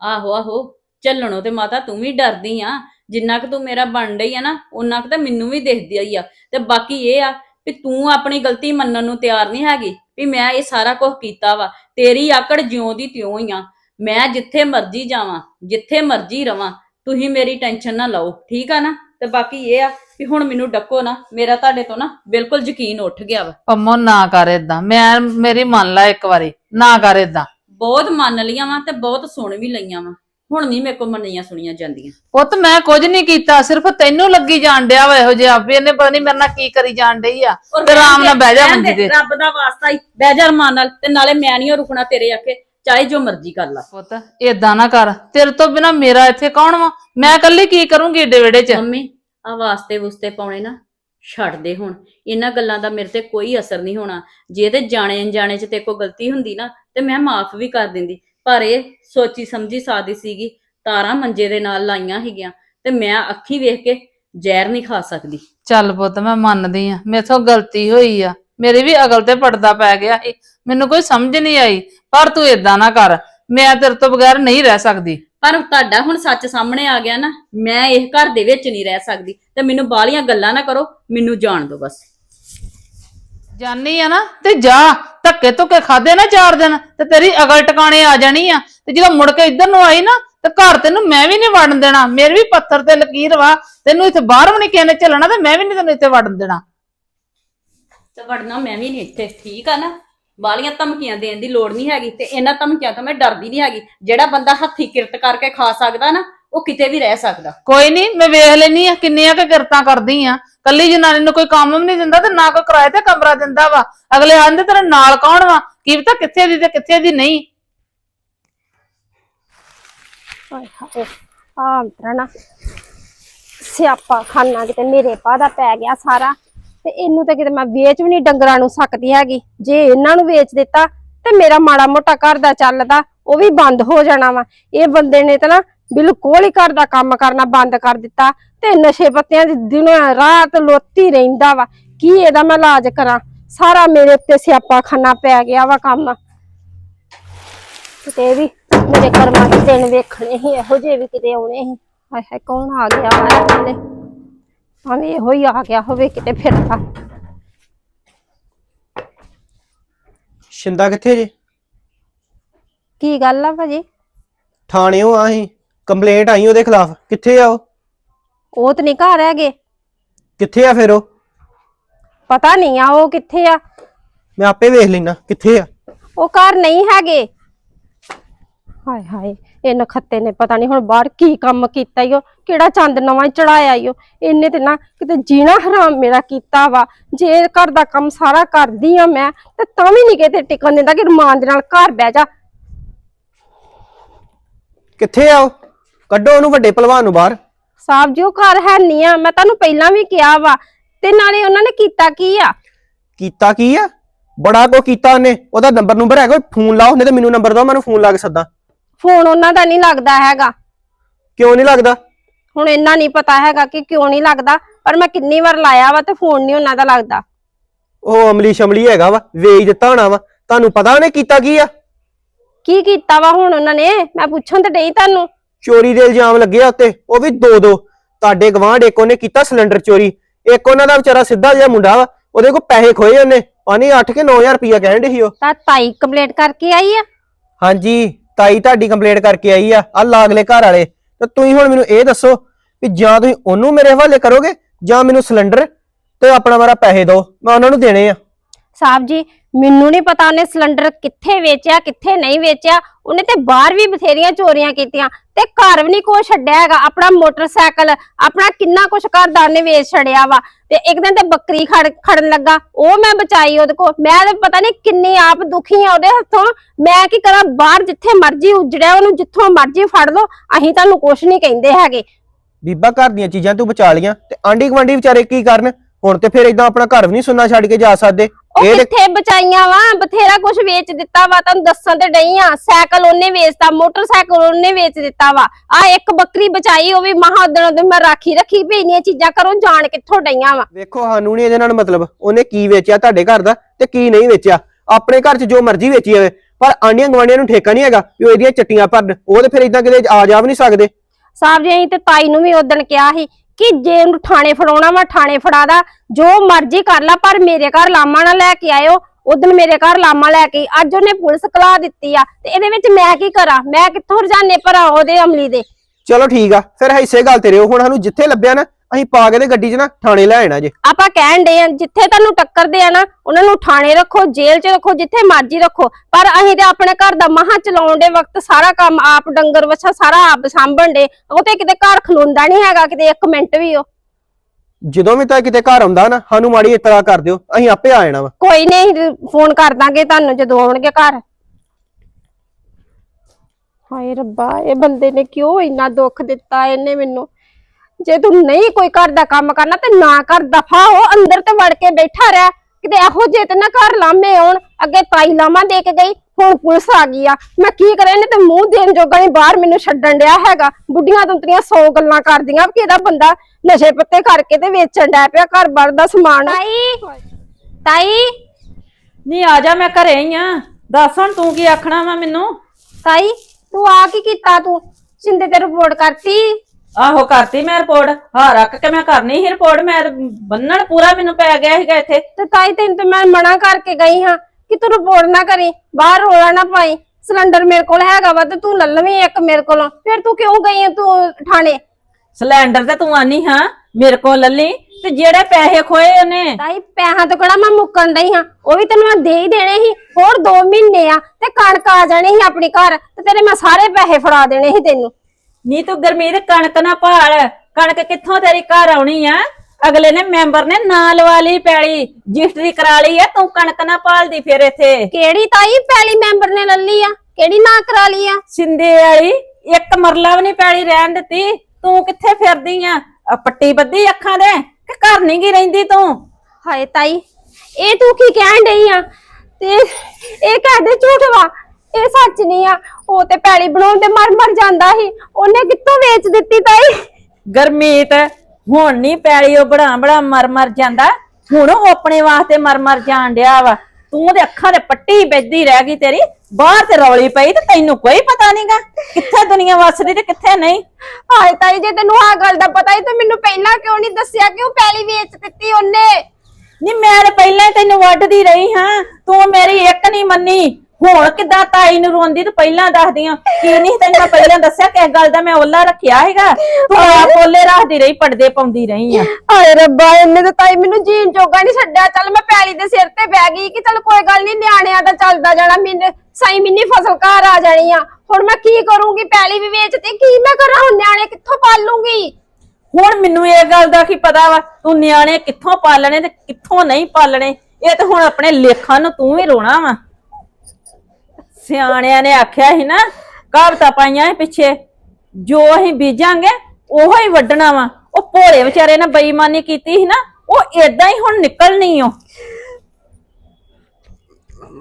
ਆਹੋ ਆਹੋ ਚੱਲਣੋਂ ਤੇ ਮਾਤਾ ਤੂੰ ਵੀ ਡਰਦੀ ਆ। ਜਿੰਨਾ ਕਿ ਤੂੰ ਮੇਰਾ ਬਣ ਰਹੀ ਆ ਨਾ ਉਹਨਾਂ ਕੁ ਤਾਂ ਮੈਨੂੰ ਵੀ ਦਿਖਦੀ ਆਈ ਆ। ਤੇ ਬਾਕੀ ਇਹ ਆ ਵੀ ਤੂੰ ਆਪਣੀ ਗਲਤੀ ਮੰਨਣ ਨੂੰ ਤਿਆਰ ਨਹੀਂ ਹੈਗੀ ਵੀ ਮੈਂ ਇਹ ਸਾਰਾ ਕੁਝ ਕੀਤਾ ਵਾ ਤੇਰੀ ਆਕੜ ਜਿਉਂ ਦੀ ਤਿਉਂ ਹੀ ਆ। ਮੈਂ ਜਿੱਥੇ ਮਰਜ਼ੀ ਜਾਵਾਂ ਜਿੱਥੇ ਮਰਜ਼ੀ ਰਵਾਂ ਤੁਸੀਂ ਮੇਰੀ ਟੈਨਸ਼ਨ ਨਾ ਲਓ ਠੀਕ ਆ ਨਾ? ਤੇ ਬਾਕੀ ਇਹ ਆ ਵੀ ਹੁਣ ਮੈਨੂੰ ਡੱਕੋ ਨਾ ਮੇਰਾ ਤੁਹਾਡੇ ਤੋਂ ਨਾ ਬਿਲਕੁਲ ਯਕੀਨ ਉੱਠ ਗਿਆ ਵਾ। ਪੰਮੋ ਨਾ ਕਰ ਏਦਾਂ। ਮੈਂ ਮੇਰੀ ਮੰਨ ਲੈ ਇੱਕ ਵਾਰੀ ਨਾ ਕਰ ਏਦਾਂ। ਬਹੁਤ ਮੰਨ ਲੀਆਂ ਵਾ ਤੇ ਬਹੁਤ ਸੁਣ ਵੀ ਲਈਆਂ ਵਾ। ਹੁਣ ਨਹੀਂ ਮੇਰੇ ਕੋਲ ਮੰਨੀਆਂ ਸੁਣੀਆਂ ਜਾਂਦੀਆਂ। ਪੁੱਤ ਮੈਂ ਕੁਝ ਨਹੀਂ ਕੀਤਾ ਸਿਰਫ ਤੈਨੂੰ ਲੱਗੀ ਜਾਣ ਡਿਆ ਵਾ ਇਹੋ ਜਿਹਾ ਵੀ ਇਹਨੇ ਪਤਾ ਨਹੀਂ ਮੇਰੇ ਨਾਲ ਕੀ ਕਰੀ ਜਾਣ ਡਈ ਆ। ਔਰ ਤੇ ਆਰਾਮ ਨਾਲ ਬਹਿ ਜਾ ਰਹਿਣ ਮੰਜੀ ਤੇ। ਰੱਬ ਦਾ ਵਾਸਤਾ ਹੀ ਬਹਿ ਜਾ ਰਮਾਨ ਨਾਲ ਤੇ ਨਾਲੇ ਮੈਂ ਨਹੀਂ ਰੁਕਣਾ ਤੇਰੇ ਆਖੇ ਚਾਹੇ ਜੋ ਮਰਜ਼ੀ ਕਰ ਲਾ। ਪੁੱਤ ਏਦਾਂ ਨਾ ਕਰ ਤੇਰੇ ਤੋਂ ਬਿਨਾ ਮੇਰਾ ਇੱਥੇ ਕੌਣ ਵਾ? ਮੈਂ ਇਕੱਲੀ ਕੀ ਕਰੂੰਗੀ ਏਡੇ ਵਿਹੜੇ 'ਚ? ਮੰਮੀ ਆ ਵਾਸਤੇ ਵੁਸਤੇ ਪਾਉਣੇ ਨਾ ਛੱਡ ਦੇ ਹੁਣ। ਇਹਨਾਂ ਗੱਲਾਂ ਦਾ ਮੇਰੇ ਤੇ ਕੋਈ ਅਸਰ ਨਹੀਂ ਹੋਣਾ। ਜੇ ਤੇ ਜਾਣੇ ਅਣਜਾਣੇ ਚ ਤੇ ਕੋ ਗਲਤੀ ਹੁੰਦੀ ਨਾ ਤੇ ਮੈਂ ਮਾਫ ਵੀ ਕਰ ਦਿੰਦੀ। ਪਰ ਇਹ ਸੋਚੀ ਸਮਝੀ ਸਾਦੀ ਸੀਗੀ ਤਾਰਾਂ ਮੰਜੇ ਦੇ ਨਾਲ ਲਾਈਆਂ ਸੀਗੀਆਂ ਤੇ ਮੈਂ ਅੱਖੀ ਵੇਖ ਕੇ ਜ਼ਹਿਰ ਨਹੀਂ ਖਾ ਸਕਦੀ। ਚੱਲ ਪੁੱਤ ਮੈਂ ਮੰਨਦੀ ਆ ਮੇਥੋਂ ਗਲਤੀ ਹੋਈ ਆ। ਮੇਰੀ ਵੀ ਅਗਲ ਤੇ ਪਰਦਾ ਪੈ ਗਿਆ ਸੀ ਮੈਨੂੰ ਕੋਈ ਸਮਝ ਨਹੀਂ ਆਈ ਪਰ ਤੂੰ ਏਦਾਂ ਨਾ ਕਰ ਮੈਂ ਤੇਰੇ ਤੋਂ ਬਗੈਰ ਨਹੀਂ ਰਹਿ ਸਕਦੀ। ਪਰ ਤੁਹਾਡਾ ਹੁਣ ਸੱਚ ਸਾਹਮਣੇ ਆ ਗਿਆ ਨਾ ਮੈਂ ਇਸ ਘਰ ਦੇ ਵਿੱਚ ਨਹੀਂ ਰਹਿ ਸਕਦੀ ਤੇ ਮੈਨੂੰ ਬਾਹਲੀਆਂ ਗੱਲਾਂ ਨਾ ਕਰੋ ਮੈਨੂੰ ਜਾਣ ਦਿਓ ਬਸ। ਜਾਨੀ ਆ ਨਾ ਤੇ ਜਾ, ਧੱਕੇ ਧੁੱਕੇ ਖਾਦੇ ਨਾ ਚਾਰ ਦਿਨ ਤੇ ਤੇਰੀ ਅਗਲ ਟਿਕਾਣੇ ਆ ਜਾਣੀ ਆ। ਤੇ ਜਦੋਂ ਮੁੜ ਕੇ ਇੱਧਰ ਨੂੰ ਆਈ ਨਾ, ਤੇ ਘਰ ਤੈਨੂੰ ਮੈਂ ਵੀ ਨਹੀਂ ਵੜਨ ਦੇਣਾ, ਮੇਰੇ ਵੀ ਪੱਥਰ ਤੇ ਲਕੀਰ ਵਾ, ਤੈਨੂੰ ਇੱਥੇ ਬਾਹਰ ਵੀ ਨਹੀਂ ਕਿਸੇ ਨੇ ਝੱਲਣਾ ਤੇ ਮੈਂ ਵੀ ਨਹੀਂ ਤੈਨੂੰ ਇੱਥੇ ਵੜਨ ਦੇਣਾ। ਤੇ ਵੜਨਾ, ਮੈਂ ਵੀ ਨਹੀਂ ਇੱਥੇ, ਠੀਕ ਆ ਨਾ? ਬਾਲੀਆਂ ਧਮਕੀਆਂ ਦੇਣ ਦੀ ਲੋੜ ਨਹੀਂ ਹੈਗੀ ਤੇ ਇਹਨਾਂ ਧਮਕੀਆਂ ਤੋਂ ਮੈਂ ਡਰਦੀ ਨਹੀਂ ਹੈਗੀ। ਜਿਹੜਾ ਬੰਦਾ ਹੱਥੀ ਕਿਰਤ ਕਰਕੇ ਖਾ ਸਕਦਾ ਨਾ ਉਹ ਕਿਤੇ ਵੀ ਰਹਿ ਸਕਦਾ। ਕੋਈ ਨਹੀਂ ਮੈਂ ਵੇਖ ਲੈਨੀ ਆ ਕਿੰਨੀਆਂ ਕੁ ਕਿਰਤਾਂ ਕਰਦੀ ਆ ਕੱਲੀ ਜਨਾਨੀ ਨੂੰ ਕੋਈ ਕੰਮ ਵੀ ਨਹੀਂ ਦਿੰਦਾ ਤੇ ਨਾ ਕੋਈ ਕਿਰਾਏ ਤੇ ਕਮਰਾ ਦਿੰਦਾ ਵਾ। ਅਗਲੇ ਆਂਦੇ ਤੇਰੇ ਨਾਲ ਕੌਣ ਵਾ? ਕੀ ਪਤਾ ਕਿੱਥੇ ਦੀ ਤੇ ਕਿੱਥੇ ਦੀ ਨਹੀਂ? ਹਾਏ ਹਾਏ ਆ ਅੰਤਰਾ ਨਾ। ਸਿਆਪਾ ਖਾਨਾ ਕਿਤੇ ਮੇਰੇ ਪਾ ਦਾ ਪੈ ਗਿਆ ਸਾਰਾ। ਤੇ ਇਹਨੂੰ ਤਾਂ ਕਿਤੇ ਮੈਂ ਵੇਚ ਵੀ ਨਹੀਂ ਡੰਗਰਾਂ ਨੂੰ ਸਕਦੀ ਹੈਗੀ। ਜੇ ਇਹਨਾਂ ਨੂੰ ਵੇਚ ਦਿੱਤਾ ਤੇ ਮੇਰਾ ਮਾੜਾ ਮੋਟਾ ਘਰ ਦਾ ਚੱਲਦਾ ਉਹ ਵੀ ਬੰਦ ਹੋ ਜਾਣਾ ਵਾ। ਇਹ ਬੰਦੇ ਨੇ ਤਾਂ ਨਾ ਬਿਲਕੁਲ ਹੀ ਘਰ ਦਾ ਕੰਮ ਕਰਨਾ ਬੰਦ ਕਰ ਦਿੱਤਾ ਤੇ ਨਸ਼ੇ ਪੱਤਿਆਂ ਦੀ ਦਿਨੋਂ ਰਾਤ ਲੋਤੀ ਰਹਿੰਦਾ ਵਾ। ਕੀ ਇਹਦਾ ਮੈਂ ਇਲਾਜ ਕਰਾਂ? ਸਾਰਾ ਮੇਰੇ ਉੱਤੇ ਸਿਆਪਾ ਖਾਨਾ ਪੈ ਗਿਆ ਵਾ ਕੰਮ। ਕਿਤੇ ਵੀ ਮੇਰੇ ਕਰਮਾਂ ਦੇ ਦਿਨ ਵੇਖਣੇ ਸੀ ਇਹੋ ਜਿਹੇ ਵੀ ਕਿਤੇ ਆਉਣੇ ਸੀ। ਹਾਏ ਹਾਏ ਕੌਣ ਆ ਗਿਆ ਵਾ ਥੱਲੇ ਭਾਵੇਂ ਇਹੋ ਹੀ ਆ ਗਿਆ ਹੋਵੇ ਕਿਤੇ ਫਿਰਦਾ ਸ਼ਿੰਦਾ ਕਿੱਥੇ ਜੇ? ਕੀ ਗੱਲ ਆ ਭਾਜੀ? ਥਾਣਿਓਂ ਆ ਅਸੀਂ ਕੰਪਲੇਂਟ ਆਈ ਉਹਦੇ ਖਿਲਾਫ? ਕਿੱਥੇ ਆ ਉਹ? ਉਹ ਤਾਂ ਨਹੀਂ ਘਰ ਹੈਗੇ। ਕਿੱਥੇ ਆ ਫਿਰ ਉਹ? ਪਤਾ ਨਹੀਂ ਆ ਉਹ ਕਿੱਥੇ ਆ। ਮੈਂ ਆਪੇ ਵੇਖ ਲੈਣਾ ਕਿੱਥੇ ਆ? ਉਹ ਘਰ ਨਹੀਂ ਹੈਗੇ। ਹਾਏ ਹਾਏ ਇਹ ਨਖੱਤੇ ਨੇ ਪਤਾ ਨਹੀਂ ਹੁਣ ਬਾਹਰ ਕੀ ਕੰਮ ਕੀਤਾ ਈ ਉਹ ਕਿਹੜਾ ਚੰਦ ਨਵਾਂ ਚੜਾਇਆ ਈ ਉਹ। ਇਹਨੇ ਤੇ ਨਾ ਕਿਤੇ ਜੀਣਾ ਹਰਾਮ ਮੇਰਾ ਕੀਤਾ ਵਾ। ਜੇ ਘਰ ਦਾ ਕੰਮ ਸਾਰਾ ਕਰਦੀ ਆ ਮੈਂ ਤੇ ਤਾਂ ਵੀ ਨਹੀਂ ਕਿਤੇ ਟਿਕਣ ਦਿੰਦਾ ਕਿ ਰਮਾਨ ਦੇ ਨਾਲ ਘਰ ਬਹਿ ਜਾ। ਕਿੱਥੇ ਆ ਉਹ? ਕੱਢੋ ਉਹਨੂੰ ਵੱਡੇ ਪਹਿਲਵਾਨ ਨੂੰ ਬਾਹਰ। ਸਾਹਿਬ ਜੀ ਉਹ ਘਰ ਹੈ ਨਹੀਂ ਆ। ਮੈਂ ਤੁਹਾਨੂੰ ਪਹਿਲਾਂ ਵੀ ਕਿਹਾ ਵਾ ਤੇ ਨਾਲੇ ਉਹਨਾਂ ਨੇ ਕੀਤਾ ਕੀ ਆ? ਕੀਤਾ ਕੀ ਆ? ਬੜਾ ਕੋ ਕੀਤਾ ਉਹਨੇ। ਉਹਦਾ ਨੰਬਰ ਨੰਬਰ ਹੈਗਾ ਫੋਨ ਲਾਓ ਉਹਨੇ ਤੇ ਮੈਨੂੰ ਨੰਬਰ ਦਿਓ ਮੈਨੂੰ ਫੋਨ ਲਾ ਕੇ ਸੱਦਾਂ। ਫੋਨ ਉਹਨਾਂ ਦਾ ਨਹੀਂ ਲੱਗਦਾ ਹੈਗਾ। ਕਿਉਂ ਨਹੀਂ ਲੱਗਦਾ? ਹੁਣ ਇੰਨਾ ਨਹੀਂ ਪਤਾ ਹੈਗਾ ਕਿ ਕਿਉਂ ਨਹੀਂ ਲੱਗਦਾ ਪਰ ਮੈਂ ਕਿੰਨੀ ਵਾਰ ਲਾਇਆ ਵਾ ਤੇ ਫੋਨ ਨਹੀਂ ਉਹਨਾਂ ਦਾ ਲੱਗਦਾ। ਉਹ ਅਮਲੀ ਸ਼ਮਲੀ ਹੈਗਾ ਵਾ ਵੇਚ ਦਿੱਤਾ ਹੋਣਾ ਵਾ। ਤੁਹਾਨੂੰ ਪਤਾ ਉਹਨੇ ਕੀਤਾ ਕੀ ਆ? ਕੀ ਕੀਤਾ ਵਾ ਹੁਣ ਉਹਨਾਂ ਨੇ? ਮੈਂ ਪੁੱਛਣ ਤੇ ਡਈ ਤੁਹਾਨੂੰ। ਚੋਰੀ ਦੇ ਇਲਜ਼ਾਮ ਲੱਗੇ ਆ ਉੱਤੇ ਉਹ ਵੀ ਦੋ ਦੋ। ਤੁਹਾਡੇ ਗਵਾਂਢ ਇੱਕ ਉਹਨੇ ਕੀਤਾ ਸਿਲੰਡਰ ਚੋਰੀ ਇੱਕ ਉਹਨਾਂ ਦਾ ਵਿਚਾਰਾ ਸਿੱਧਾ ਜਿਹਾ ਮੁੰਡਾ ਵਾ ਉਹਦੇ ਕੋਲ ਪੈਸੇ ਖੋਏ ਉਹਨੇ ਪਾਣੀ 8 ਕੇ 9000 ਰੁਪਇਆ ਕਹਿਣ ਡਈ ਸੀ ਉਹ। ਤਾਂ ਤਾਈ ਕੰਪਲੀਟ ਕਰਕੇ ਆਈ ਆ? ਹਾਂਜੀ ਤਾਈ ਤੁਹਾਡੀ ਕੰਪਲੇਂਟ ਕਰਕੇ ਆਈ ਆ ਆ ਲਾਗਲੇ ਘਰ ਵਾਲੇ। ਤੇ ਤੁਸੀਂ ਹੁਣ ਮੈਨੂੰ ਇਹ ਦੱਸੋ ਵੀ ਜਾਂ ਤੁਸੀਂ ਉਹਨੂੰ ਮੇਰੇ ਹਵਾਲੇ ਕਰੋਗੇ ਜਾਂ ਮੈਨੂੰ ਸਿਲੰਡਰ ਤੇ ਆਪਣਾ ਮੇਰਾ ਪੈਸੇ ਦਿਓ ਮੈਂ ਉਹਨਾਂ ਨੂੰ ਦੇਣੇ ਆ। ਸਾਹਿਬ ਜੀ ਮੈਨੂੰ ਨਹੀਂ ਪਤਾ ਉਹਨੇ ਸਿਲੰਡਰ ਕਿੱਥੇ ਵੇਚਿਆ, ਕਿੱਥੇ ਨਹੀਂ ਵੇਚਿਆ। ਉਹਨੇ ਤੇ ਬਾਹਰ ਵੀ ਬਥੇਰੀਆਂ ਚੋਰੀਆਂ ਕੀਤੀਆਂ। ਤੇ ਘਰ ਵੀ ਨਹੀਂ ਕੋਈ ਛੱਡਿਆ ਹੈਗਾ। ਆਪਣਾ ਮੋਟਰਸਾਈਕਲ, ਆਪਣਾ ਕਿੰਨਾ ਕੁਛ ਘਰ ਦਾ ਉਹਨੇ ਵੇਚ ਛੜਿਆ ਵਾ। ਤੇ ਇੱਕ ਦਿਨ ਤੇ ਬੱਕਰੀ ਖੜ, ਖੜਨ ਲੱਗਾ। ਉਹ ਮੈਂ ਬਚਾਈ ਉਹਦੇ ਕੋ ਮੈਂ ਤੇ ਪਤਾ ਨਹੀਂ ਕਿੰਨੀ ਆਪ ਦੁਖੀ ਆ ਉਹਦੇ ਹੱਥੋਂ। ਮੈਂ ਕੀ ਕਰਾਂ? ਬਾਹਰ ਜਿੱਥੇ ਮਰਜ਼ੀ ਉਜੜਿਆ ਉਹਨੂੰ, ਜਿੱਥੋਂ ਮਰਜ਼ੀ ਫੜ ਲਓ। ਅਸੀਂ ਤੁਹਾਨੂੰ ਕੁਛ ਨਹੀਂ ਕਹਿੰਦੇ ਹੈਗੇ। ਬੀਬਾ, ਘਰ ਦੀਆਂ ਚੀਜ਼ਾਂ ਤੂੰ ਬਚਾ ਲੀਆਂ ਤੇ ਆਂਢੀ ਗੁਆਂਢੀ ਵਿਚਾਰੇ ਕੀ ਕਰਨ? ਹੁਣ ਤੇ ਫਿਰ ਇਦਾਂ ਆਪਣਾ ਘਰ ਵੀ ਨਹੀਂ ਸੁੰਨਾ ਛੱਡ ਕੇ ਜਾ ਸਕਦੇ। ਉਹ ਇਹ ਕਿੱਥੇ ਬਚਾਈਆਂ ਵਾ? ਬਥੇਰਾ ਕੁਝ ਵੇਚ ਦਿੱਤਾ ਵਾ ਤੁਹਾਨੂੰ ਦੱਸਣ ਤੇ ਡਈ ਆ। ਸਾਈਕਲ ਉਹਨੇ ਵੇਚਤਾ ਮੋਟਰਸਾਈਕਲ ਉਹਨੇ ਵੇਚ ਦਿੱਤਾ ਵਾ। ਆ ਇੱਕ ਬੱਕਰੀ ਬਚਾਈ ਉਹ ਵੀ ਮਹਾ ਉਦਣ ਉਹਦੇ ਮੈਂ ਰਾਖੀ ਰੱਖੀ ਵੀ ਇੰਨੀਆਂ ਚੀਜ਼ਾਂ ਕਰੋ ਜਾਣ ਕਿੱਥੋਂ ਡਈਆਂ ਵਾ? ਵੇਖੋ ਸਾਨੂੰ ਨਹੀਂ ਇਹਦੇ ਨਾਲ ਮਤਲਬ। ਉਹਨੇ ਕੀ ਵੇਚਿਆ ਤੁਹਾਡੇ ਘਰ ਦਾ ਤੇ ਕੀ ਨਹੀਂ ਵੇਚਿਆ? ਆਪਣੇ ਘਰ 'ਚ ਜੋ ਮਰਜ਼ੀ ਵੇਚੀ ਜਾਵੇ ਪਰ ਆਂਢੀਆਂ ਗੁਆਂਢੀਆਂ ਨੂੰ ਠੇਕਾ ਨਹੀਂ ਹੈਗਾ ਵੀ ਉਹ ਇਹਦੀਆਂ ਚੱਟੀਆਂ ਭਰਨ। ਉਹ ਤੇ ਫਿਰ ਇਦਾਂ ਕਿਤੇ ਆ ਜਾ ਵੀ ਨਹੀਂ ਸਕਦੇ। ਸਾਹਿਬ ਜੀ ਅਸੀਂ ਤੇ ਤਾਈ ਨੂੰ ਵੀ ਉਦਣ ਕਿਹਾ ਸੀ ਕਿ ਜੇ ਉਹਨੂੰ ਥਾਣੇ ਫੜਾਉਣਾ ਵਾ, ਥਾਣੇ ਫੜਾਦਾ ਜੋ ਮਰਜ਼ੀ ਕਰ ਲਾ, ਪਰ ਮੇਰੇ ਘਰ ਲਾਮਾ ਨਾ ਲੈ ਕੇ ਆਇਓ। ਉਦਣ ਮੇਰੇ ਘਰ ਲਾਮਾ ਲੈ ਕੇ, ਅੱਜ ਉਹਨੇ ਪੁਲਿਸ ਕਲਾ ਦਿੱਤੀ ਆ, ਤੇ ਇਹਦੇ ਵਿੱਚ ਮੈਂ ਕੀ ਕਰਾਂ? ਮੈਂ ਕਿੱਥੋਂ ਰਜਾਨੇ ਭਰਾ ਉਹਦੇ ਅਮਲੀ ਦੇ? ਚਲੋ ਠੀਕ ਆ, ਫਿਰ ਹਿੱਸੇ ਗੱਲ ਤੇਰੇ ਹੁਣ ਸਾਨੂੰ ਜਿੱਥੇ ਲੱਭਿਆ ਨਾ ਅਸੀਂ ਪਾ ਕੇ ਤੇ ਗੱਡੀ 'ਚ ਨਾ ਥਾਣੇ ਲੈ ਆਣਾ ਜੇ। ਆਪਾਂ ਕਹਿਣ ਦੇ ਆ ਜਿੱਥੇ ਤੁਹਾਨੂੰ ਟੱਕਰਦੇ ਆ ਨਾ ਉਹਨਾਂ ਨੂੰ ਥਾਣੇ ਰੱਖੋ ਜੇਲ੍ਹ 'ਚ ਰੱਖੋ ਜਿੱਥੇ ਮਰਜ਼ੀ ਰੱਖੋ। ਪਰ ਅਸੀਂ ਤੇ ਆਪਣੇ ਘਰ ਦਾ ਮਹਾ ਚਲਾਉਣ ਦੇ ਵਕਤ ਸਾਰਾ ਕੰਮ ਆਪ ਡੰਗਰ ਵੱਛਾ ਸਾਰਾ ਆਪ ਸਾਂਭਣ ਦੇ ਉਹ ਤੇ ਕਿਤੇ ਘਰ ਖਲੋਂਦਾ ਨਹੀਂ ਹੈਗਾ ਕਿਤੇ ਇੱਕ ਮਿੰਟ ਵੀ ਉਹ। ਜਦੋਂ ਵੀ ਤਾਂ ਕਿਤੇ ਘਰ ਆਉਂਦਾ ਨਾ ਸਾਨੂੰ ਮਾੜੀ ਇਤਰਾ ਕਰ ਦਿਓ ਅਸੀਂ ਆਪੇ ਆ ਜਾਣਾ ਵਾ। ਕੋਈ ਨਹੀਂ ਫੋਨ ਕਰ ਦਾਂਗੇ ਤੁਹਾਨੂੰ ਜਦੋਂ ਆਉਣਗੇ ਘਰ। ਹਾਏ ਰੱਬਾ ਇਹ ਬੰਦੇ ਨੇ ਕਿਉਂ ਇੰਨਾ ਦੁੱਖ ਦਿੱਤਾ ਇਹਨੇ ਮੈਨੂੰ? ਜੇ ਤੂੰ ਨਹੀਂ ਕੋਈ ਘਰ ਦਾ ਕੰਮ ਕਰਨਾ ਤੇ ਨਾ ਕਰ ਦਫਾ ਹੋ ਅੰਦਰ ਤੇ ਵੜ ਕੇ ਬੈਠਾ ਰਹਿ। ਕਿਤੇ ਇਹੋ ਜੇ ਤੇ ਨਾ ਘਰ ਲਾਮੇ ਆਉਣ ਅੱਗੇ ਤਾਈ ਲਾਮਾ ਦੇ ਕੇ ਗਈ ਹੁਣ ਪੁਲਿਸ ਆ ਗਈ ਆ। ਮੈਂ ਕੀ ਕਰਾਂ ਇਹਨੇ ਤੇ ਮੂੰਹ ਦੇਣ ਜੋਗਾ ਨਹੀਂ ਬਾਹਰ ਮੈਨੂੰ ਛੱਡਣ ਡਿਆ ਹੈਗਾ। ਬੁੱਢੀਆਂ ਤੁੰਤਰੀਆਂ 100 ਗੱਲਾਂ ਕਰਦੀਆਂ ਵੀ ਇਹਦਾ ਬੰਦਾ ਨਸ਼ੇ ਪੱਤੇ ਕਰਕੇ ਤੇ ਵੇਚਣ ਡਿਆ ਪਿਆ ਘਰ ਬਾਰ ਦਾ ਸਮਾਨ। ਤਾਈ ਤਾਈ। ਨਹੀਂ ਆ ਜਾ ਮੈਂ ਘਰੇ ਹੀ ਆ। ਦੱਸ ਹੁਣ ਤੂੰ ਕੀ ਆਖਣਾ ਵਾ ਮੈਨੂੰ? ਤਾਈ ਤੂੰ ਆ ਕੀ ਕੀਤਾ ਤੂੰ? ਸਿੰਦੇ ਤੇ ਰਿਪੋਰਟ ਕਰਤੀ। ਆਹੋ ਕਰਤੀ ਮੈਂ ਰਿਪੋਰਟ ਹਾਂ ਰੱਖ ਕੇ ਮੈਂ ਕਰਨੀ ਸੀ ਰਿਪੋਰਟ ਮੈਂ ਬੰਨਣ ਪੂਰਾ ਮੈਨੂੰ ਪੈ ਗਿਆ ਸੀਗਾ ਇੱਥੇ। ਤੇ ਤਾਈ ਤੈਨੂੰ ਤੇ ਮੈਂ ਮਨਾ ਕਰਕੇ ਗਈ ਹਾਂ ਕਿ ਤੂੰ ਰਿਪੋਰਟ ਨਾ ਕਰੀ ਬਾਹਰ ਰੋਲਾ ਨਾ ਪਾਈ। ਸਿਲੰਡਰ ਮੇਰੇ ਕੋਲ ਹੈਗਾ ਵਾ ਤੇ ਤੂੰ ਲੈ ਲਵੀਂ ਇੱਕ ਮੇਰੇ ਕੋਲੋਂ। ਫਿਰ ਤੂੰ ਕਿਉਂ ਗਈ ਹੈ ਤੂੰ ਥਾਣੇ? ਸਿਲੰਡਰ ਤੇ ਤੂੰ ਆਨੀ ਹਾਂ ਮੇਰੇ ਕੋਲ ਲੱਲੀ ਤੇ ਜਿਹੜੇ ਪੈਸੇ ਖੋਏ ਉਹਨੇ। ਤਾਈ ਪੈਸਾ ਤੋਂ ਕਿਹੜਾ ਮੈਂ ਮੁੱਕਣ ਡਈ ਹਾਂ। ਉਹ ਵੀ ਤੈਨੂੰ ਮੈਂ ਦੇ ਹੀ ਦੇਣੇ ਸੀ। ਹੋਰ 2 ਮਹੀਨੇ ਆ ਤੇ ਕਣਕ ਆ ਜਾਣੀ ਸੀ ਆਪਣੀ ਘਰ ਤੇ ਤੇਰੇ ਮੈਂ ਸਾਰੇ ਪੈਸੇ ਫੜਾ ਦੇਣੇ ਸੀ ਤੈਨੂੰ। ਨੀ ਤੂੰ ਗਰਮੀਤ ਕਣਕ ਨਾ ਭਾਲ। ਕਣਕ ਕਿੱਥੋਂ ਤੇਰੀ ਘਰ ਆਉਣੀ ਆ? ਅਗਲੇ ਨੇ ਮੈਂਬਰ ਨੇ ਨਾਂ ਲਵਾ ਲਈ ਪੈਲੀ। ਰਜਿਸਟਰੀ ਕਰਾ ਲਈ ਆ ਤੂੰ ਕਣਕ ਨਾ ਭਾਲਦੀ ਫਿਰ ਇੱਥੇ। ਕਿਹੜੀ ਤਾਈ ਪਹਿਲੀ ਮੈਂਬਰ ਨੇ ਲੱਲੀ ਆ? ਕਿਹੜੀ ਨਾ ਕਰਾ ਲਈ ਆ? ਸਿੰਦੇ ਵਾਲੀ ਇੱਕ ਮਰਲਾ ਵੀ ਨਹੀਂ ਪੈਲੀ ਰਹਿਣ ਦਿੱਤੀ। ਤੂੰ ਕਿੱਥੇ ਫਿਰਦੀ ਆ? ਪੱਟੀ ਬੱਧੀ ਅੱਖਾਂ ਦੇ? ਕਿ ਘਰ ਨਹੀਂ ਗਈ ਰਹਿੰਦੀ ਤੂੰ? ਹਾਏ ਤਾਈ ਇਹ ਤੂੰ ਕੀ ਕਹਿਣ ਡਈ ਆ? ਤੇ ਇਹ ਕਹਦੇ ਝੂਠ ਵਾ ਇਹ ਸੱਚ ਨਹੀਂ ਆ। ਉਹ ਤੇ ਪੈਲੀ ਬਣਾਉਣ ਤੇ ਮਰ ਮਰ ਜਾਂਦਾ ਸੀ। ਉਹਨੇ ਕਿੱਥੋਂ ਵੇਚ ਦਿੱਤੀ ਤਾਈ? ਗਰਮੀਤ ਹੁਣ ਨਹੀਂ ਪੈਲੀ ਉਹ ਬੜਾ ਬੜਾ ਮਰ ਮਰ ਜਾਂਦਾ। ਹੁਣ ਉਹ ਆਪਣੇ ਵਾਸਤੇ ਮਰ ਮਰ ਜਾਣ ਡਿਆ ਵਾ। ਤੂੰ ਉਹਦੇ ਅੱਖਾਂ ਦੇ ਪੱਟੀ ਵੱਜਦੀ ਰਹਿ ਗਈ ਤੇਰੀ। ਬਾਹਰ ਤੇ ਰੌਲੀ ਪਈ ਤੇ ਤੈਨੂੰ ਕੋਈ ਪਤਾ ਨਹੀਂਗਾ ਕਿੱਥੇ ਦੁਨੀਆ ਵਸਦੀ ਤੇ ਕਿੱਥੇ ਨਹੀਂ। ਹਾਏ ਤਾਈ ਜੇ ਤੈਨੂੰ ਆ ਗੱਲ ਦਾ ਪਤਾ ਹੀ ਤਾਂ ਮੈਨੂੰ ਪਹਿਲਾਂ ਕਿਉਂ ਨਹੀਂ ਦੱਸਿਆ ਕਿ ਉਹ ਪੈਲੀ ਵੇਚ ਦਿੱਤੀ ਉਹਨੇ? ਨਹੀਂ ਮੈਂ ਤਾਂ ਪਹਿਲਾਂ ਹੀ ਤੈਨੂੰ ਵੱਢਦੀ ਰਹੀ ਹਾਂ। ਤੂੰ ਮੇਰੀ ਇੱਕ ਨਹੀਂ ਮੰਨੀ। ਹੁਣ ਕਿੱਦਾਂ ਤਾਈ ਨੂੰ ਰੋਂਦੀ ਤੂੰ ਪਹਿਲਾਂ ਦੱਸਦੀ ਆ। ਕੀ ਨਹੀਂ ਤੈਨੂੰ ਮੈਂ ਪਹਿਲਾਂ ਦੱਸਿਆ ਕਿਸ ਗੱਲ ਦਾ ਮੈਂ ਓਲਾ ਰੱਖਿਆ ਹੈਗਾ। ਤੂੰ ਆਪ ਓਲੇ ਰੱਖਦੀ ਰਹੀ ਪਰਦੇ ਪਾਉਂਦੀ ਰਹੀ ਆ। ਹਾਏ ਰੱਬਾ ਇਹਨੇ ਤਾਂ ਤਾਈ ਮੈਨੂੰ ਜੀਣ ਜੋਗਾ ਨਹੀਂ ਛੱਡਿਆ। ਚੱਲ ਮੈਂ ਪੈਲੀ ਦੇ ਸਿਰ ਤੇ ਬਹਿ ਗਈ ਕਿ ਚੱਲ ਕੋਈ ਗੱਲ ਨਹੀਂ ਨਿਆਣਿਆਂ ਦਾ ਚੱਲਦਾ ਜਾਣਾ। ਮੈਨੂੰ ਸਹੀ ਮਿੰਨੀ ਫਸਲ ਘਰ ਆ ਜਾਣੀ ਆ। ਹੁਣ ਮੈਂ ਕੀ ਕਰੂੰਗੀ? ਪੈਲੀ ਵੀ ਵੇਚਤੀ ਕੀ ਮੈਂ ਕਰਾਂ? ਹੁਣ ਨਿਆਣੇ ਕਿੱਥੋਂ ਪਾਲੂੰਗੀ? ਹੁਣ ਮੈਨੂੰ ਇਹ ਗੱਲ ਦਾ ਕੀ ਪਤਾ ਵਾ? ਤੂੰ ਨਿਆਣੇ ਕਿੱਥੋਂ ਪਾਲਣੇ ਤੇ ਕਿੱਥੋਂ ਨਹੀਂ ਪਾਲਣੇ? ਇਹ ਤਾਂ ਹੁਣ ਆਪਣੇ ਲੇਖਾਂ ਨੂੰ ਤੂੰ ਵੀ ਰੋਣਾ ਵਾ। ਸਿਆਣਿਆਂ ਨੇ ਆਖਿਆ ਸੀ ਨਾ ਕਹਾਵਤਾਂ ਪਾਈਆਂ ਸੀ ਪਿੱਛੇ ਜੋ ਅਸੀਂ ਬੀਜਾਂਗੇ ਉਹੋ ਹੀ ਵੱਢਣਾ ਵਾ। ਉਹ ਭੋਲੇ ਵਿਚਾਰੇ ਨੇ ਬੇਈਮਾਨੀ ਕੀਤੀ ਸੀ ਨਾ ਉਹ ਏਦਾਂ ਹੀ ਹੁਣ ਨਿਕਲਣੀ ਓ।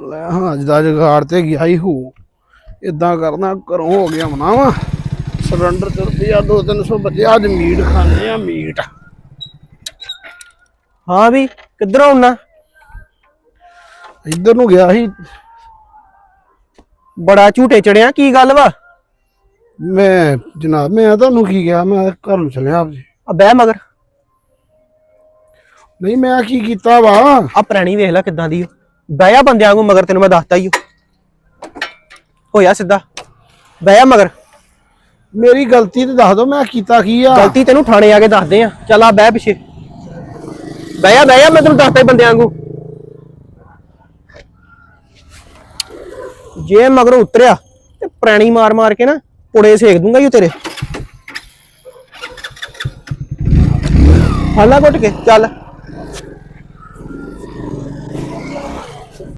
ਲੈ ਹਾਂ ਅੱਜ ਦਾ ਜਗਾੜ ਤੇ ਗਿਆ ਹੀ ਹੋ। ਇਦਾਂ ਕਰਨਾ ਘਰੋਂ ਹੋ ਗਿਆ ਮਨਾ ਵਾ ਸਿਲੰਡਰ ਤੇ ਰੁਪਿਆ 2-300 ਬਚਿਆ ਅੱਜ ਮੀਟ ਖਾਣੇ ਆ ਮੀਟ। ਹਾਂ ਵੀ ਕਿੱਧਰੋਂ ਆਉਣਾ? ਇੱਧਰ ਨੂੰ ਗਿਆ ਸੀ ਬੜਾ ਝੂਟੇ ਚੜਿਆ ਕੀ ਗੱਲ ਵਾ? ਮੈਂ ਜਨਾਬ ਮੈਂ ਤੁਹਾਨੂੰ ਕੀ ਕਿਹਾ? ਮੈਂ ਘਰ ਨੂੰ ਚੱਲਿਆ ਆਪ ਜੀ। ਆ ਬਹਿ ਮਗਰ। ਨਹੀਂ ਮੈਂ ਕੀ ਕੀਤਾ ਵਾ? ਆ ਪ੍ਰਾਣੀ ਵੇਖ ਲੈ ਕਿੱਦਾਂ ਦੀ ਓ। ਬਹਿ ਜਾ ਬੰਦਿਆਂ ਵਾਂਗੂ ਮਗਰ ਤੈਨੂੰ ਮੈਂ ਦੱਸਤਾ ਹੀ ਓ। ਹੋਇਆ ਸਿੱਧਾ। ਬਹਿ ਜਾ ਮਗਰ। ਮੇਰੀ ਗਲਤੀ ਤੇ ਦੱਸ ਦੋ ਮੈਂ ਕੀਤਾ ਕੀ ਆ? ਗਲਤੀ ਤੈਨੂੰ ਥਾਣੇ ਆ ਕੇ ਦੱਸਦੇ ਆ। ਚੱਲ ਆ ਬਹਿ ਪਿੱਛੇ। ਬਹਿ ਜਾ ਬਹਿ ਜਾ ਮੈਂ ਤੈਨੂੰ ਦੱਸਤਾ ਹੀ ਬੰਦਿਆਂ ਵਾਂਗੂ। ਜੇ ਮਗਰੋਂ ਉਤਰਿਆ ਤੇ ਪ੍ਰਾਣੀ ਮਾਰ ਮਾਰ ਕੇ ਨਾ ਪੁੜੇ ਸੇਕ ਦੂੰਗਾ ਹੀ ਤੇਰੇ। ਹਾਲਾ ਘੁੱਟ ਕੇ, ਚੱਲ।